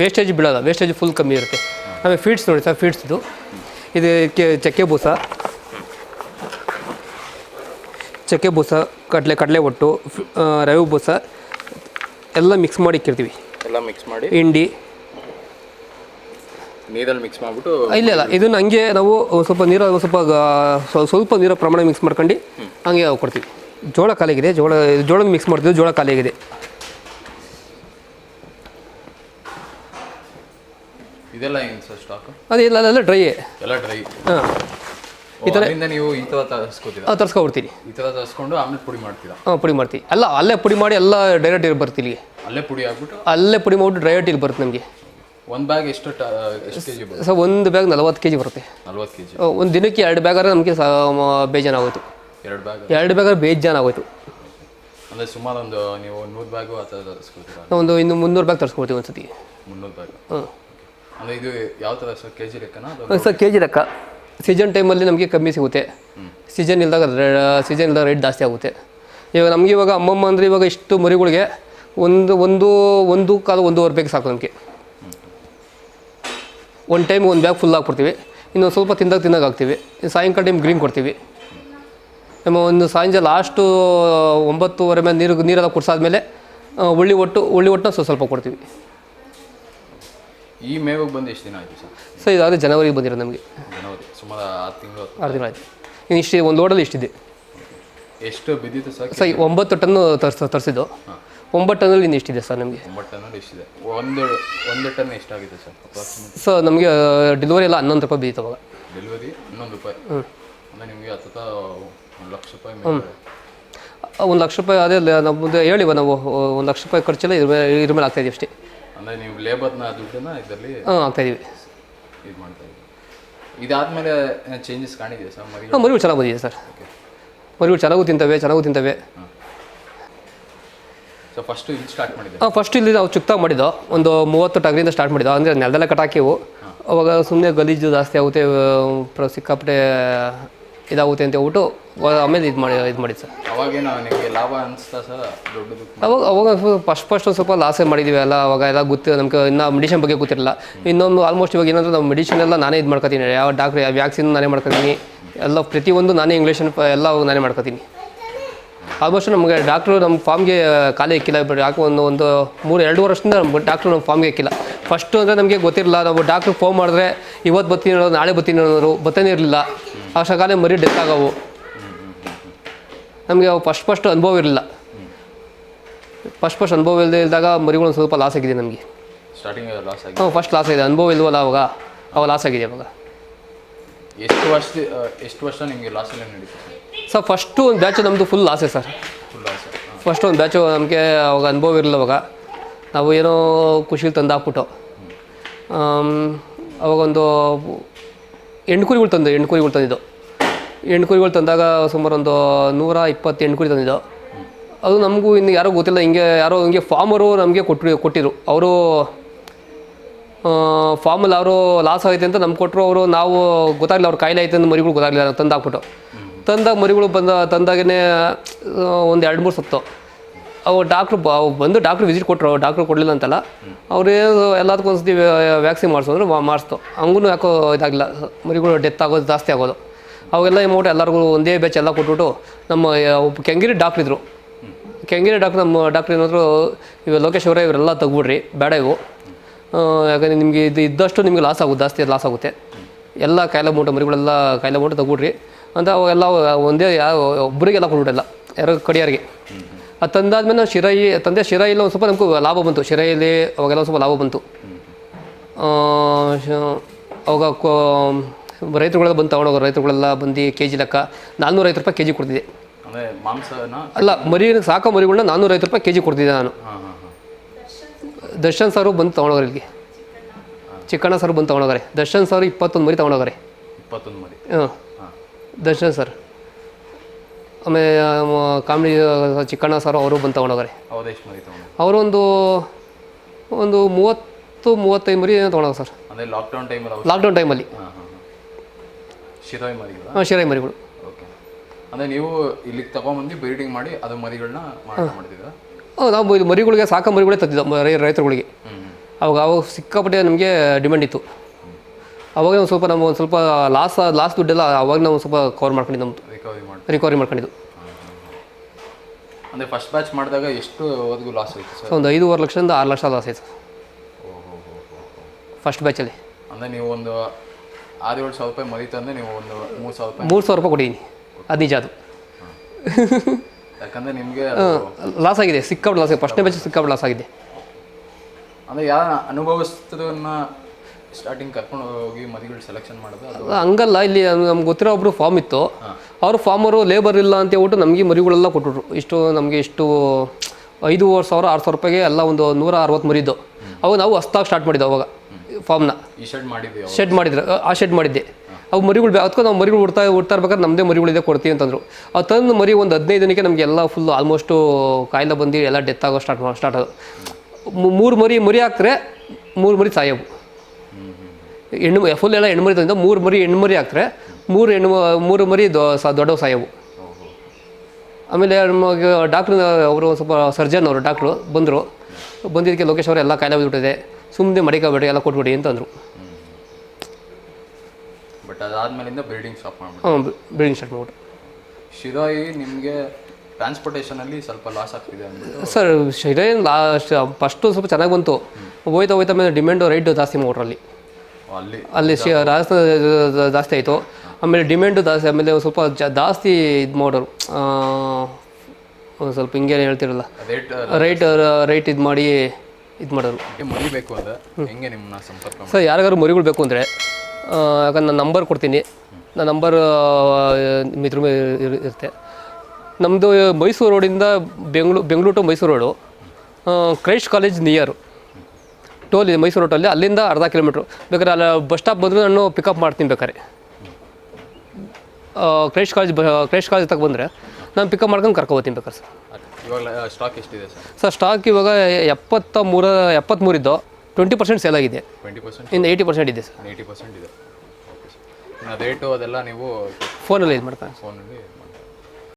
ವೇಸ್ಟೇಜ್ ಬೀಳಲ್ಲ ವೇಸ್ಟೇಜ್ ಫುಲ್ ಕಮ್ಮಿ ಇರುತ್ತೆ. ಆಮೇಲೆ ಫೀಡ್ಸ್ ನೋಡಿ ಸರ್ ಫೀಡ್ಸ್ ಇದು. ಇದು ಕೆ ಚಕ್ಕೆ ಬೂಸ. ಚಕ್ಕೆ ಬೂಸ ಕಡಲೆ ಕಡಲೆ ಒಟ್ಟು ರವೆ ಬೂಸ ಎಲ್ಲ ಮಿಕ್ಸ್ ಮಾಡಿ ಇಕ್ಕಿರ್ತೀವಿ. ಎಲ್ಲ ಮಿಕ್ಸ್ ಮಾಡಿ. ಹಿಂಡಿ. ನೀರಲ್ಲಿ ಮಿಕ್ಸ್ ಮಾಡಿಬಿಟ್ಟು ಇಲ್ಲ ಇಲ್ಲ. ಇದನ್ನ ಹಂಗೆ ನಾವು ಸ್ವಲ್ಪ ನೀರ ಒಂದ್ ಸ್ವಲ್ಪ ಗಾ- ಸ್ವಲ್ಪ ನೀರ ಪ್ರಮಾಣ ಮಿಕ್ಸ್ ಮಾಡ್ಕೊಂಡು ಹಂಗೆ ಕೊಡ್ತೀವಿ. ಜೋಳ ಖಾಲಿಯಾಗಿದೆ. ಜೋಳ ಜೋಳ ಮಿಕ್ಸ್ ಮಾಡ್ತೀವಿ ಜೋಳ ಖಾಲಿಯಾಗಿದೆ. ಇದೆಲ್ಲ ಏನು ಸರ್ ಸ್ಟಾಕ್ ಅದಿಲ್ಲ ಅಲ್ಲೆಲ್ಲ ಡ್ರೈ ಎಲ್ಲ ಡ್ರೈ ಹಾಂ. ಇದರಿಂದ ನೀವು ಈ ಥರ ತರಿಸ್ಕೋತೀರಾ? ತರಿಸ್ಕೊಬಿಡ್ತೀನಿ. ಈ ಥರ ತರಿಸ್ಕೊಂಡು ಆಮೇಲೆ ಪುಡಿ ಮಾಡ್ತೀರಾ? ಹಾಂ ಪುಡಿ ಮಾಡ್ತೀವಿ. ಅಲ್ಲ ಅಲ್ಲೇ ಪುಡಿ ಮಾಡಿ ಎಲ್ಲ ಡೈರೆಕ್ಟ್ ಇರ್ ಬರ್ತೀವಿ ಇಲ್ಲಿಗೆ. ಅಲ್ಲೇ ಪುಡಿ ಆಗ್ಬಿಟ್ಟು? ಅಲ್ಲೇ ಪುಡಿ ಮಾಡಿಬಿಟ್ಟು ಡೈರೆಕ್ಟ್ ಇಲ್ಲಿ ಬರುತ್ತೆ ನಮಗೆ. ಒಂದು ಬ್ಯಾಗ್ ಎಷ್ಟು ಟ ಎಷ್ಟು ಕೆ ಜಿ ಬರುತ್ತೆ? ಸೊ ಒಂದು ಬ್ಯಾಗ್ ನಲ್ವತ್ತು ಕೆ ಜಿ ಬರುತ್ತೆ. ನಲ್ವತ್ತು ಕೆ ಜಿ ಒಂದು ದಿನಕ್ಕೆ ಎರಡು ಬ್ಯಾಗಾದ್ರೆ ನಮಗೆ ಸ ಬೇಜಾನಾಗೋಯ್ತು ಎರಡು ಬ್ಯಾಗ್ ಎರಡು ಬ್ಯಾಗಾದ್ರೆ ಬೇಜಾನಾಗೋಯ್ತು ಅಂದರೆ ಸುಮಾರು ಒಂದು ನೀವು ನೂರು ಬ್ಯಾಗು ಆ ಥರ ತರಿಸ್ಕೊಳ್ತೀರಾ ಒಂದು ಇನ್ನು ಮುನ್ನೂರು ಬ್ಯಾಗ್ ತರಿಸ್ಕೊಳ್ತೀವಿ ಒಂದು ಸತಿ ಮುನ್ನೂರು ಬ್ಯಾಗ್ ಹ್ಞೂ ಅಂದರೆ ಇದು ಯಾವ ಥರ ಸರ್? ಕೆ ಜಿ ಲೆಕ್ಕನಾ ಸರ್ ಕೆ ಜಿ ಲೆಕ್ಕ. ಸೀಸನ್ ಟೈಮಲ್ಲಿ ನಮಗೆ ಕಮ್ಮಿ ಸಿಗುತ್ತೆ. ಸೀಸನ್ ಇಲ್ದಾಗ ಸೀಸನ್ ಇಲ್ದಾಗ ರೇಟ್ ಜಾಸ್ತಿ ಆಗುತ್ತೆ. ಇವಾಗ ನಮಗೆ ಇವಾಗ ಅಮ್ಮಮ್ಮ ಅಂದರೆ ಇವಾಗ ಇಷ್ಟು ಮರಿಗಳಿಗೆ ಒಂದು ಒಂದು ಒಂದು ಕಾಲು ಒಂದೂವರೆ ಬೇಗ ಸಾಕು ನಮಗೆ. ಒಂದು ಟೈಮ್ ಒಂದು ಬ್ಯಾಗ್ ಫುಲ್ ಹಾಕ್ಬಿಡ್ತೀವಿ ಇನ್ನೊಂದು ಸ್ವಲ್ಪ ತಿಂದಾಗ ತಿನ್ನಾಗ ಹಾಕ್ತೀವಿ. ಇನ್ನು ಸಾಯಂಕಾಲ ಟೈಮ್ ಗ್ರೀನ್ ಕೊಡ್ತೀವಿ. ನಮ್ಮ ಒಂದು ಸಾಯಂಕಾಲ ಲಾಸ್ಟು ಒಂಬತ್ತುವರೆ ಮೇಲೆ ನೀರು ನೀರೆಲ್ಲ ಕುಡ್ಸಾದ್ಮೇಲೆ ಉಳ್ಳಿ ಒಟ್ಟು ಉಳ್ಳಿ ಒಟ್ಟನ್ನ ಸ್ವಲ್ಪ ಸ್ವಲ್ಪ ಕೊಡ್ತೀವಿ. ಈ ಮೇವಿಗೆ ಬಂದು ಎಷ್ಟು ದಿನ ಆಯಿತು ಸರ್? ಸರ್ ಇದಾದರೆ ಜನವರಿಗೆ ಬಂದಿರೋದು ನಮಗೆ. ಸುಮಾರು ಆರು ತಿಂಗಳು ಆರು ತಿಂಗಳು ಆಯ್ತು. ಇನ್ನು ಇಷ್ಟು ಒಂದು ಲೋಡಲ್ಲಿ ಇಷ್ಟಿದೆ. ಎಷ್ಟು ಬಿದ್ದಿತ್ತು ಸರ್ ಸರ್ ಒಂಬತ್ತು ಟನ್ನು ತರ್ಸ ತರಿಸಿದ್ದು. ಒಂಬತ್ತು ಟನ್ನಲ್ಲಿ ಇನ್ನು ಇಷ್ಟಿದೆ ಸರ್ ನಮಗೆ. ಒಂಬತ್ತು ಟನ್ ಇಷ್ಟಿದೆ. ಒಂದು ಒಂದು ಟನ್ ಎಷ್ಟಾಗಿದೆ ಸರ್? ಅಪ್ರಾಕ್ಸಿಮೇಟ್ ಸೊ ನಮಗೆ ಡೆಲಿವರಿ ಎಲ್ಲ ಹನ್ನೊಂದು ರೂಪಾಯಿ ಬಿದ್ದಿತ್ತು ಅವಾಗ. ಡೆಲಿವರಿ ಹನ್ನೊಂದು ರೂಪಾಯಿ. ಅಂದರೆ ನಿಮಗೆ ಹತ್ತ ಒಂದು ಲಕ್ಷ ರೂಪಾಯಿ ಮೇಲೆ ಒಂದು ಲಕ್ಷ ರೂಪಾಯಿ ಅದೇ ನಮ್ಮ ಮುಂದೆ ಹೇಳಿವ ನಾವು ಒಂದು ಲಕ್ಷ ರೂಪಾಯಿ ಖರ್ಚೆಲ್ಲ ಇದ್ರ ಮೇಲೆ ಇದ್ರ ಮೇಲೆ ಆಗ್ತಾಯಿದ್ದೀವಿ ಅಷ್ಟೇ. ಅಂದರೆ ನೀವು ಲೇಬರ್ನ ದುಡ್ಡನ್ನ ಇದರಲ್ಲಿ ಹಾಂ ಆಗ್ತಾಯಿದ್ದೀವಿ ಇದು ಮಾಡ್ತಾ ಇದ್ದೀವಿ ಇದಾದಮೇಲೆ ಚೇಂಜಸ್ ಕಾಣಿದೆಯಾ ಸರ್ ಮರಿ ಹಾಂ ಮರಿಗಳು ಚೆನ್ನಾಗಿ ಬಂದಿದೆ ಸರ್ ಮರಿಗಳು ಚೆನ್ನಾಗೂ ತಿಂತವೆ ಚೆನ್ನಾಗೂ ತಿಂತವೆ. ಸೊ ಫಸ್ಟು ಇಲ್ಲಿ ಸ್ಟಾರ್ಟ್ ಮಾಡಿದೆ ಹಾಂ ಫಸ್ಟ್ ಇಲ್ಲಿ ನಾವು ಚುಕ್ತಾ ಮಾಡಿದ್ದು. ಒಂದು ಮೂವತ್ತು ಟಗರಿಂದ ಸ್ಟಾರ್ಟ್ ಮಾಡಿದ್ದು. ಅಂದರೆ ನೆಲದಲ್ಲೇ ಕಟಾಕಿವು ಅವಾಗ ಸುಮ್ಮನೆ ಗಲೀಜು ಜಾಸ್ತಿ ಆಗುತ್ತೆ ಪ್ರ- ಸಿಕ್ಕಾಪಟ್ಟೆ ಇದಾಗುತ್ತೆ ಅಂತ ಹೇಳ್ಬಿಟ್ಟು ಆಮೇಲೆ ಇದು ಮಾಡಿ ಇದು ಮಾಡಿದ್ದು ಸರ್. ಅವಾಗೇನು ಲಾಭ ಅನಿಸ್ತಾ ಸರ್ ದೊಡ್ಡದು ಅವಾಗ ಅವಾಗ ಫಸ್ಟ್ ಫಸ್ಟ್ ಸ್ವಲ್ಪ ಲಾಸೇ ಮಾಡಿದ್ದೀವಿ ಅಲ್ಲ ಅವಾಗ ಎಲ್ಲ ಗೊತ್ತಿಲ್ಲ ನಮಗೆ ಇನ್ನೂ ಮೆಡಿಷನ್ ಬಗ್ಗೆ ಗೊತ್ತಿರಲಿಲ್ಲ ಇನ್ನೊಂದು ಆಲ್ಮೋಸ್ಟ್ ಇವಾಗ ಏನಂದ್ರೆ ನಾವು ಮೆಡಿಷನ್ ಎಲ್ಲ ನಾನೇ ಇದು ಮಾಡ್ಕೊತೀನಿ. ಯಾವ ಡಾಕ್ಟ್ರ್ ಯಾವ ವ್ಯಾಕ್ಸಿನ್ ನಾನೇ ಮಾಡ್ಕೊತೀನಿ. ಎಲ್ಲ ಪ್ರತಿಯೊಂದು ನಾನೇ ಇಂಗ್ಲೀಷನ್ ಎಲ್ಲ ನಾನೇ ಮಾಡ್ಕೊತೀನಿ. ಆಲ್ಮೋಸ್ಟ್ ನಮಗೆ ಡಾಕ್ಟ್ರು ನಮ್ಮ ಫಾರ್ಮ್ಗೆ ಖಾಲಿ ಇಕ್ಕಿಲ್ಲ. ಬಟ್ ಯಾಕೆ ಒಂದು ಒಂದು ಮೂರು ಎರಡು ವರ್ಷದಿಂದ ನಮ್ಮ ಡಾಕ್ಟ್ರು ನಮ್ಮ ಫಾರ್ಮ್ಗೆ ಇಕ್ಕಿಲ್ಲ. ಫಸ್ಟು ಅಂದರೆ ನಮಗೆ ಗೊತ್ತಿರಲಿಲ್ಲ ನಾವು ಡಾಕ್ಟ್ರು ಫೋನ್ ಮಾಡಿದ್ರೆ ಇವತ್ತು ಬರ್ತೀನಿ ಅನ್ನೋರು ನಾಳೆ ಬರ್ತೀನಿ ಅನ್ನೋರು ಬತ್ತನೇ ಇರಲಿಲ್ಲ. ಅಷ್ಟಕಾಲೇ ಮರಿ ಡೆತ್ ಆಗವು. ನಮಗೆ ಫಸ್ಟ್ ಫಸ್ಟ್ ಅನುಭವ ಇರಲಿಲ್ಲ. ಫಸ್ಟ್ ಫಸ್ಟ್ ಅನುಭವ ಇಲ್ಲದೆ ಇದ್ದಾಗ ಮರಿಗಳು ಸ್ವಲ್ಪ ಲಾಸ್ ಆಗಿದೆ ನಮಗೆ. ಸ್ಟಾರ್ಟಿಂಗ್ ಲಾಸ್ ಆಗಿ ಹಾಂ ಫಸ್ಟ್ ಲಾಸ್ ಆಗಿದೆ. ಅನುಭವ ಇಲ್ವಲ್ಲ ಅವಾಗ? ಅವಾಗ ಲಾಸ್ ಆಗಿದೆ ಅವಾಗ ಎಷ್ಟು ವರ್ಷ ಎಷ್ಟು ವರ್ಷ ನಿಮಗೆ ಲಾಸಲ್ಲೇ ನಡೀತು ಸರ್ ಫಸ್ಟು ಒಂದು ಬ್ಯಾಚು ನಮ್ಮದು ಫುಲ್ ಲಾಸೇ ಸರ್ ಫಸ್ಟ್ ಒಂದು ಬ್ಯಾಚು ನಮಗೆ ಅವಾಗ ಅನುಭವ ಇರಲಿಲ್ಲ ಅವಾಗ. ನಾವು ಏನೋ ಖುಷಿಲಿ ತಂದು ಹಾಕ್ಬಿಟ್ಟು ಆಮ್, ಕುರಿಗಳು ತಂದು ಹೆಣ್ಕುರಿಗಳು ತಂದಿದ್ದು. ಹೆಣ್ಕುರಿಗಳು ತಂದಾಗ ಸುಮಾರು ಒಂದು ನೂರ ಇಪ್ಪತ್ತು ಹೆಣ್ಕುರಿ ತಂದಿದ್ದು. ಅದು ನಮಗೂ ಇನ್ನು ಯಾರೋ ಗೊತ್ತಿಲ್ಲ, ಹಿಂಗೆ ಯಾರೋ ಹಿಂಗೆ ಫಾರ್ಮರು ನಮಗೆ ಕೊಟ್ಟು ಕೊಟ್ಟಿದ್ರು. ಅವರು ಫಾರ್ಮಲ್ಲಿ ಅವರು ಲಾಸ್ ಆಗೈತೆ ಅಂತ ನಮ್ಗೆ ಕೊಟ್ಟರು ಅವರು ನಾವು ಗೊತ್ತಾಗಲಿಲ್ಲ, ಅವ್ರ ಕಾಯಿಲೆ ಐತೆ ಅಂತ ಮರಿಗಳು ಗೊತ್ತಾಗಲಿಲ್ಲ ತಂದು ಹಾಕ್ಬಿಟ್ಟು ತಂದಾಗ ಮರಿಗಳು ಬಂದ ತಂದಾಗೇ ಒಂದು ಎರಡು ಮೂರು ಸತ್ತು. ಅವು ಡಾಕ್ಟ್ರು ಬಂದು ಡಾಕ್ಟ್ರು ವಿಸಿಟ್ ಕೊಟ್ಟರು ಡಾಕ್ಟ್ರು ಕೊಡಲಿಲ್ಲ ಅಂತಲ್ಲ, ಅವ್ರು ಎಲ್ಲದಕ್ಕೂ ಒಂದ್ಸತಿ ವ್ಯಾಕ್ಸಿನ್ ಮಾಡಿಸೋದ್ರು ಮಾಡಿಸ್ತು. ಹಂಗೂ ಯಾಕೋ ಇದಾಗಿಲ್ಲ ಮರಿಗಳು ಡೆತ್ ಆಗೋದು ಜಾಸ್ತಿ ಆಗೋದು. ಅವಾಗೆಲ್ಲ ಮಾಡ್ಬಿಟ್ಟು ಎಲ್ಲರಿಗೂ ಒಂದೇ ಬ್ಯಾಚ್ ಎಲ್ಲ ಕೊಟ್ಬಿಟ್ಟು ನಮ್ಮ ಒಬ್ಬ ಕೆಂಗಿರಿ ಡಾಕ್ಟ್ರ್ ಇದ್ದರು ಕೆಂಗಿರಿ ಡಾಕ್ಟ್ರ್ ನಮ್ಮ ಡಾಕ್ಟ್ರ್ ಏನಾದರೂ, ಇವ ಲೋಕೇಶ್ ಅವರೇ ಇವರೆಲ್ಲ ತೆಗ್ಬಿಡ್ರಿ ಬೇಡ ಇವು. ಯಾಕಂದರೆ ನಿಮಗೆ ಇದು ಇದ್ದಷ್ಟು ನಿಮಗೆ ಲಾಸ್ ಆಗುತ್ತೆ, ಜಾಸ್ತಿ ಲಾಸ್ ಆಗುತ್ತೆ. ಎಲ್ಲ ಕಾಯಿಲೆ ಮೂಟ, ಮರಿಗಳೆಲ್ಲ ಕಾಯಿಲೆ ಮೂಟ ತೆಗ್ಬಿಡ್ರಿ ಅಂತ ಅವೆಲ್ಲ ಒಂದೇ ಯಾವ ಒಬ್ಬರಿಗೆಲ್ಲ ಕೊಟ್ಬಿಟ್ಟಿಲ್ಲ. ಯಾರೋ ಕಡಿಯಾರಿಗೆ. ಅದು ತಂದಾದ್ಮೇಲೆ ನಾವು ಶಿರಾಯಿ ತಂದೆ ಶಿರಾಯಿಲ್ಲ ಒಂದು ಸ್ವಲ್ಪ ನಮಗೂ ಲಾಭ ಬಂತು. ಶಿರಾಯಿಲಿ ಅವಾಗೆಲ್ಲ ಒಂದು ಸ್ವಲ್ಪ ಲಾಭ ಬಂತು. ಅವಾಗ ಕೋ ರೈತರುಗಳೆಲ್ಲ ಬಂದು ತೊಗೊಂಡೋಗೋ ರೈತರುಗಳೆಲ್ಲ ಬಂದು ಕೆ ಜಿ ಲೆಕ್ಕ ನಾನ್ನೂರೈವತ್ತು ರೂಪಾಯಿ ಕೆ ಜಿ ಕೊಡ್ತಿದ್ದೆ ಅಲ್ಲ ಮರಿ ಸಾಕೋ ಮರಿಗಳನ್ನ ನಾನ್ನೂರೈವತ್ತು ರೂಪಾಯಿ ಕೆ ಜಿ ಕೊಡ್ತಿದ್ದೆ ನಾನು. ದರ್ಶನ್ ಸಾರು ಬಂದು ತೊಗೊಂಡೋಗ್ರಿ ಇಲ್ಲಿಗೆ. ಚಿಕ್ಕಣ್ಣ ಸಾರು ಬಂದು ತೊಗೊಂಡೋಗ್ರೆ ದರ್ಶನ್ ಸಾರು ಇಪ್ಪತ್ತೊಂದು ಮರಿ ತೊಗೊಂಡೋಗ್ರೆ ಇಪ್ಪತ್ತೊಂದು ಮರಿ. ಹಾಂ. ದರ್ಶನ್ ಸರ್. ಆಮೇಲೆ ಕಾಮಿಡಿ ಚಿಕ್ಕಣ್ಣ ಸರ್ ಅವರು ಬಂದು ತೊಗೊಂಡೋಗಾರೆ ಅವರು ಒಂದು ಒಂದು ಮೂವತ್ತು ಮೂವತ್ತೈದು ಮರಿ ತೊಗೊಂಡೋಗ ಸರ್. ಲಾಕ್ಡೌನ್ ಟೈಮಲ್ಲಿ ಲಾಕ್ಡೌನ್ ಟೈಮಲ್ಲಿ ಹಾಂ ಹಾಂ ಹಾಂ. ಶಿರೋಯಿ ಮರಿಗಳ? ಶಿರಾಯಿ ಮರಿಗಳು. ಓಕೆ. ಅಂದರೆ ನೀವು ಇಲ್ಲಿಗೆ ತಗೊಂಬಂದು ಬ್ರೀಡಿಂಗ್ ಮಾಡಿ ಅದು ಮರಿಗಳನ್ನ ಮಾರಾಟ ಹೌದು ನಾವು ಇದು ಮರಿಗಳಿಗೆ ಸಾಕ ಮರಿಗಳೇ ತಂದಿದ್ದು ರೈತರುಗಳಿಗೆ. ಅವಾಗ ಅವಾಗ ಸಿಕ್ಕಾಪಟ್ಟೆ ನಮಗೆ ಡಿಮ್ಯಾಂಡ್ ಇತ್ತು. ಅವಾಗ ಒಂದು ಸ್ವಲ್ಪ ನಮ್ಮ ಒಂದು ಸ್ವಲ್ಪ ಲಾಸ್ ಲಾಸ್ ದುಡ್ಡೆಲ್ಲ ಅವಾಗ ನಾವು ಸ್ವಲ್ಪ ಕವರ್ ಮಾಡ್ಕೊಂಡಿದ್ದು ನಮ್ಮದು ರಿಕವರಿ ಮಾಡಿ ರಿಕವರಿ ಮಾಡ್ಕೊಂಡಿದ್ದು. ಅಂದರೆ ಫಸ್ಟ್ ಬ್ಯಾಚ್ ಮಾಡಿದಾಗ ಎಷ್ಟು ಓದಿಗೂ ಲಾಸ್ ಆಯಿತು ಸರ್ ಒಂದು ಐದೂವರೆ ಲಕ್ಷದಿಂದ ಆರು ಲಕ್ಷ ಲಾಸ್ ಆಯಿತು ಫಸ್ಟ್ ಬ್ಯಾಚಲ್ಲಿ ಅಂದರೆ ನೀವು ಒಂದು ಆರು ಏಳು ಸಾವಿರ ರೂಪಾಯಿ ಮರೀತು ಅಂದರೆ ನೀವು ಒಂದು ಮೂರು ಸಾವಿರ ರೂಪಾಯಿ ಮೂರು ಸಾವಿರ ರೂಪಾಯಿ ಕೊಟ್ಟಿದ್ದೀನಿ ಅದು ನಿಜ ಅದು. ಯಾಕಂದರೆ ನಿಮಗೆ ಲಾಸ್ ಆಗಿದೆ ಸಿಕ್ಕಾಬಿಟ್ಟು ಲಾಸ್ ಆಗಿದೆ. ಫಸ್ಟ್ನೇ ಬ್ಯಾಚ್ ಸಿಕ್ಕಾಬಿಟ್ಟು ಲಾಸ್ ಆಗಿದೆ. ಅಂದರೆ ಯಾರ ಅನುಭವಿಸ್ತದನ್ನ ಸ್ಟಾರ್ಟಿಂಗ್ ಕರ್ಕೊಂಡು ಹೋಗಿ ಮರಿಗಳು ಸೆಲೆಕ್ಷನ್ ಮಾಡೋದು ಅದು? ಹಂಗಲ್ಲ ಇಲ್ಲಿ ನಮ್ಗೆ ಗೊತ್ತಿರೋ ಒಬ್ರು ಫಾರ್ಮ್ ಇತ್ತು. ಅವರು ಫಾರ್ಮರು ಲೇಬರ್ ಇಲ್ಲ ಅಂತ ಹೇಳ್ಬಿಟ್ಟು ನಮಗೆ ಮರಿಗಳೆಲ್ಲ ಕೊಟ್ಟರು. ಇಷ್ಟು ನಮಗೆ ಇಷ್ಟು ಐದೂವರೆ ಸಾವಿರ ಆರು ಸಾವಿರ ರೂಪಾಯಿಗೆ ಎಲ್ಲ ಒಂದು ನೂರ ಅರವತ್ತು ಮರಿದ್ದು ಅವಾಗ ನಾವು ಹೊಸ್ದಾಗಿ ಸ್ಟಾರ್ಟ್ ಮಾಡಿದ್ದು ಅವಾಗ ಫಾರ್ಮ್ನ ಶೆಡ್ ಮಾಡಿದ್ವಿ ಶೆಡ್ ಮಾಡಿದ್ರು. ಆ ಶೆಡ್ ಮಾಡಿದ್ದೆ. ಅವು ಮರಿಗಳು ಅದಕ್ಕೂ ನಾವು ಮರಿಗಳು ಹುಡ್ತಾ ಹುಡ್ತಾ ಇರ್ಬೇಕಾದ್ರೆ ನಮ್ಮದೇ ಮರಿಗಳಿದೆ ಕೊಡ್ತೀವಿ ಅಂತಂದ್ರು. ಆ ತಂದು ಮರಿ ಒಂದು ಹದಿನೈದು ದಿನಕ್ಕೆ ನಮಗೆ ಎಲ್ಲ ಫುಲ್ ಆಲ್ಮೋಸ್ಟು ಕಾಯಿಲೆ ಬಂದು ಎಲ್ಲ ಡೆತ್ ಆಗೋ ಸ್ಟಾರ್ಟ್ ಸ್ಟಾರ್ಟ್ ಆಗೋದು ಮೂರು ಮರಿ ಮರಿ ಹಾಕ್ತಾರೆ ಮೂರು ಮರಿ ಸಾಯವು. ಹೆಣ್ಣು ಫುಲ್ ಎಲ್ಲ ಹೆಣ್ಣು ಮರಿ ತಂದ ಮೂರು ಮರಿ ಹೆಣ್ಣು ಮರಿ ಹಾಕ್ತಾರೆ. ಮೂರು ಹೆಣ್ಣು ಮೂರು ಮರಿ ದೊ ಸ ದೊಡ್ಡವು ಸಾಯವು. ಆಮೇಲೆ ನಮಗೆ ಡಾಕ್ಟ್ರ್ ಅವರು ಸ್ವಲ್ಪ ಸರ್ಜನ್ ಅವರು ಡಾಕ್ಟ್ರು ಬಂದರು. ಬಂದಿದ್ದಕ್ಕೆ ಲೋಕೇಶ್ ಅವರು ಎಲ್ಲ ಕಾಯಿಲೆ ಬಿಟ್ಟಿದೆ ಸುಮ್ಮನೆ ಮಡಿಕೋಬೇಡಿ ಎಲ್ಲ ಕೊಟ್ಬಿಡಿ ಅಂತಂದರು ಬಟ್ ಅದಾದ್ಮೇಲಿಂದ ಬಿಲ್ಡಿಂಗ್ ಸ್ಟಾಪ್ ಮಾಡ್ಬಿಟ್ಟು ಹಾಂ ಬಿಲ್ಡಿಂಗ್ ಸ್ಟಾರ್ಟ್ ಮಾಡ್ಬಿಟ್ಟು ಶಿರಾಯಿ ನಿಮಗೆ ಟ್ರಾನ್ಸ್ಪೋರ್ಟೇಷನಲ್ಲಿ ಸ್ವಲ್ಪ ಲಾಸ್ ಆಗ್ತಿದೆ ಅಂದ್ಬಿಟ್ಟು? ಸರ್ ಶಿರಾಯಿ ಲಾಸ್ಟ್ ಫಸ್ಟು ಸ್ವಲ್ಪ ಚೆನ್ನಾಗಿ ಬಂತು. ಹೋಯ್ತಾ ಹೋಯ್ತಾ ಮೇಲೆ ಡಿಮ್ಯಾಂಡು ರೈಟ್ ಜಾಸ್ತಿ ಮಾಡ್ರು ಅಲ್ಲಿ ಶಿ ರಾಜಸ್ಥಾನ ಜಾಸ್ತಿ ಆಯಿತು. ಆಮೇಲೆ ಡಿಮ್ಯಾಂಡು ಜಾಸ್ತಿ ಆಮೇಲೆ ಸ್ವಲ್ಪ ಜಾಸ್ತಿ ಇದು ಮಾಡೋರು. ಒಂದು ಸ್ವಲ್ಪ ಹಿಂಗೆ ಹೇಳ್ತಿರಲ್ಲ. ರೈಟ್ ರೈಟ್ ಇದು ಮಾಡಿ ಇದು ಮಾಡೋರು. ಸರ್ ಯಾರಿಗಾದ್ರು ಮರಿಗಳು ಬೇಕು ಅಂದರೆ ಯಾಕಂದ್ರೆ ನಾನು ನಂಬರ್ ಕೊಡ್ತೀನಿ. ನನ್ನ ನಂಬರ್ ಮಿತ್ರ ಇರುತ್ತೆ. ನಮ್ಮದು ಮೈಸೂರು ರೋಡಿಂದ ಬೆಂಗ್ಳೂ Bengaluru to Mysuru road. Christ college near. Toll ಇದೆ ಮೈಸೂರು ಟೋಲ್ ಅಲ್ಲಿಂದ ಅರ್ಧ ಕಿಲೋಮೀಟ್ರ್ ಬೇಕಾದ್ರೆ ಅಲ್ಲಿ ಬಸ್ ಸ್ಟಾಪ್ ಬಂದರೆ ನಾನು ಪಿಕಪ್ ಮಾಡ್ತೀನಿ ಬೇಕಾದ್ರೆ. ಕ್ರೈಶ್ ಕಾಲೇಜ್ ಬ ಕ್ರೇಶ್ ಕಾಲೇಜ್ ತಗ ಬಂದರೆ ನಾನು ಪಿಕಪ್ ಮಾಡ್ಕೊಂಡು ಕರ್ಕೊಬೋತೀನಿ ಬೇಕಾರೆ ಸರ್. ಇವಾಗ ಸ್ಟಾಕ್ ಎಷ್ಟಿದೆ ಸರ್? ಸರ್ ಸ್ಟಾಕ್ ಇವಾಗ ಎಪ್ಪತ್ತ ಮೂರ ಎಪ್ಪತ್ತ್ಮೂರಿದ್ದು ಟ್ವೆಂಟಿ ಪರ್ಸೆಂಟ್ ಸೇಲ್ ಆಗಿದೆ. ಟ್ವೆಂಟಿ ಪರ್ಸೆಂಟ್ ಇನ್ನು ಏಯ್ಟಿ ಪರ್ಸೆಂಟ್ ಇದೆ ಸರ್. ಏಯ್ಟಿ ಪರ್ಸೆಂಟ್ ಇದೆ. ಓಕೆ ಸರ್ ರೇಟು ಅದೆಲ್ಲ ನೀವು ಫೋನಲ್ಲಿ ಇದು ಮಾಡ್ತಾನೆ ಫೋನಲ್ಲಿ